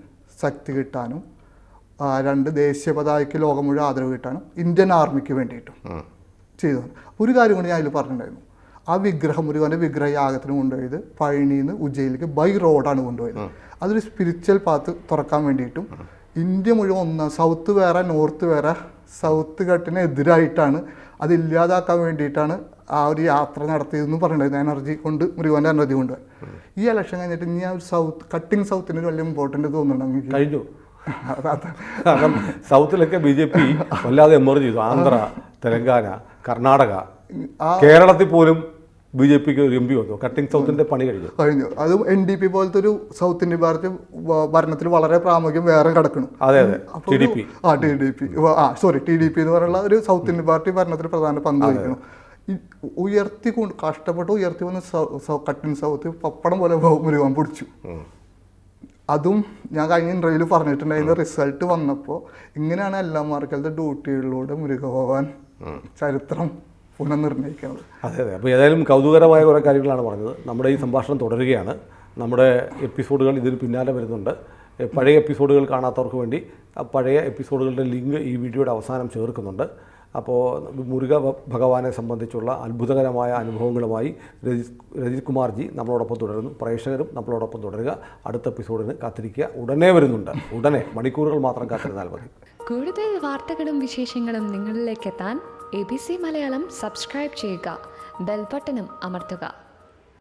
ശക്തി കിട്ടാനും രണ്ട് ദേശീയ പതാകയ്ക്ക് ലോകം മുഴുവൻ ആദരവ് കിട്ടാനും ഇന്ത്യൻ ആർമിക്ക് വേണ്ടിയിട്ടും ചെയ്തതാണ്. ഒരു കാര്യം കൂടി ഞാൻ അതിൽ പറഞ്ഞിട്ടുണ്ടായിരുന്നു. ആ വിഗ്രഹം മുരുകന്റെ വിഗ്രഹയാഗത്തിന് കൊണ്ടുപോയത് പഴനിയിൽ നിന്ന് ഉജ്ജയിലേക്ക് ബൈ റോഡാണ് കൊണ്ടുപോയത്. അതൊരു സ്പിരിച്വൽ പാത്ത് തുറക്കാൻ വേണ്ടിയിട്ടും ഇന്ത്യ മുഴുവൻ ഒന്ന് സൗത്ത് വേറെ നോർത്ത് വേറെ സൗത്ത് ഘട്ടിന് എതിരായിട്ടാണ് അത് ഇല്ലാതാക്കാൻ വേണ്ടിയിട്ടാണ് ആ ഒരു യാത്ര നടത്തിയതെന്ന് പറഞ്ഞിട്ടുണ്ടായിരുന്നു. എനർജി കൊണ്ട് മുരുകന്റെ എനർജി കൊണ്ട് ഈ ഇലക്ഷൻ കഴിഞ്ഞിട്ട് ഇനി ആ ഒരു സൗത്ത് കട്ടിങ് സൗത്തിന് ഒരു വലിയ ഇമ്പോർട്ടന്റ് തോന്നുന്നുണ്ടെങ്കിൽ എനിക്ക് കഴിഞ്ഞു. കാരണം സൗത്തിലൊക്കെ ബി ജെ പി വല്ലാതെ എമർജ് ചെയ്തു. ആന്ധ്ര തെലങ്കാന കർണാടക. കേരളത്തിൽ പോലും ബി ജെ പിക്ക് ഒരു എം പി വന്നു. കട്ടിംഗ് സൗത്തിന്റെ പണി കഴിഞ്ഞു. കഴിഞ്ഞു. അതും എൻ ഡി പി പോലത്തെ ഒരു സൗത്ത് ഇന്ത്യൻ പാർട്ടി ഭരണത്തിൽ വളരെ പ്രാമുഖ്യം വേറെ കിടക്കണം. അതെ അതെ. T D P. ആ ടി ഡി പി. ആ സോറി ടി ഡി പി എന്ന് പറയുന്ന ഒരു സൗത്ത് ഇന്ത്യൻ പാർട്ടി ഭരണത്തിൽ പ്രധാന പങ്ക് വഹിക്കുന്നു ഉയർത്തി കൊണ്ട് കഷ്ടപ്പെട്ട് ഉയർത്തി വന്ന കട്ടിൻ സൗത്ത് പപ്പടം പോലെ മുരുകൻ പിടിച്ചു. അതും ഞാൻ കഴിഞ്ഞ ഇന്റർവ്യൂവിൽ പറഞ്ഞിട്ടുണ്ടായിരുന്ന. റിസൾട്ട് വന്നപ്പോൾ ഇങ്ങനെയാണ് എല്ലാ മാർക്കലത്തെ ഡ്യൂട്ടികളിലൂടെ മുരുകഭവാൻ ചരിത്രം പുനർനിർണയിക്കുന്നത്. അതെ അതെ. അപ്പോൾ ഏതായാലും കൗതുകരമായ കുറേ കാര്യങ്ങളാണ് പറഞ്ഞത്. നമ്മുടെ ഈ സംഭാഷണം തുടരുകയാണ്. നമ്മുടെ എപ്പിസോഡുകൾ ഇതിന് പിന്നാലെ വരുന്നുണ്ട്. പഴയ എപ്പിസോഡുകൾ കാണാത്തവർക്ക് വേണ്ടി പഴയ എപ്പിസോഡുകളുടെ ലിങ്ക് ഈ വീഡിയോയുടെ അവസാനം ചേർക്കുന്നുണ്ട്. അപ്പോൾ മുരുക ഭഗവാനെ സംബന്ധിച്ചുള്ള അത്ഭുതകരമായ അനുഭവങ്ങളുമായി രജിത് രജിത് കുമാർജി നമ്മളോടൊപ്പം തുടരുന്നു. പ്രേക്ഷകരും നമ്മളോടൊപ്പം തുടരുക. അടുത്ത എപ്പിസോഡിന് കാത്തിരിക്കുക. ഉടനെ വരുന്നുണ്ട്. ഉടനെ മണിക്കൂറുകൾ മാത്രം കാത്തിരുന്നാൽ മതി. കൂടുതൽ വാർത്തകളും വിശേഷങ്ങളും നിങ്ങളിലേക്ക് എത്താൻ A B C Malayalam subscribe ചെയ്യുക. ബെൽബട്ടനും അമർത്തുക.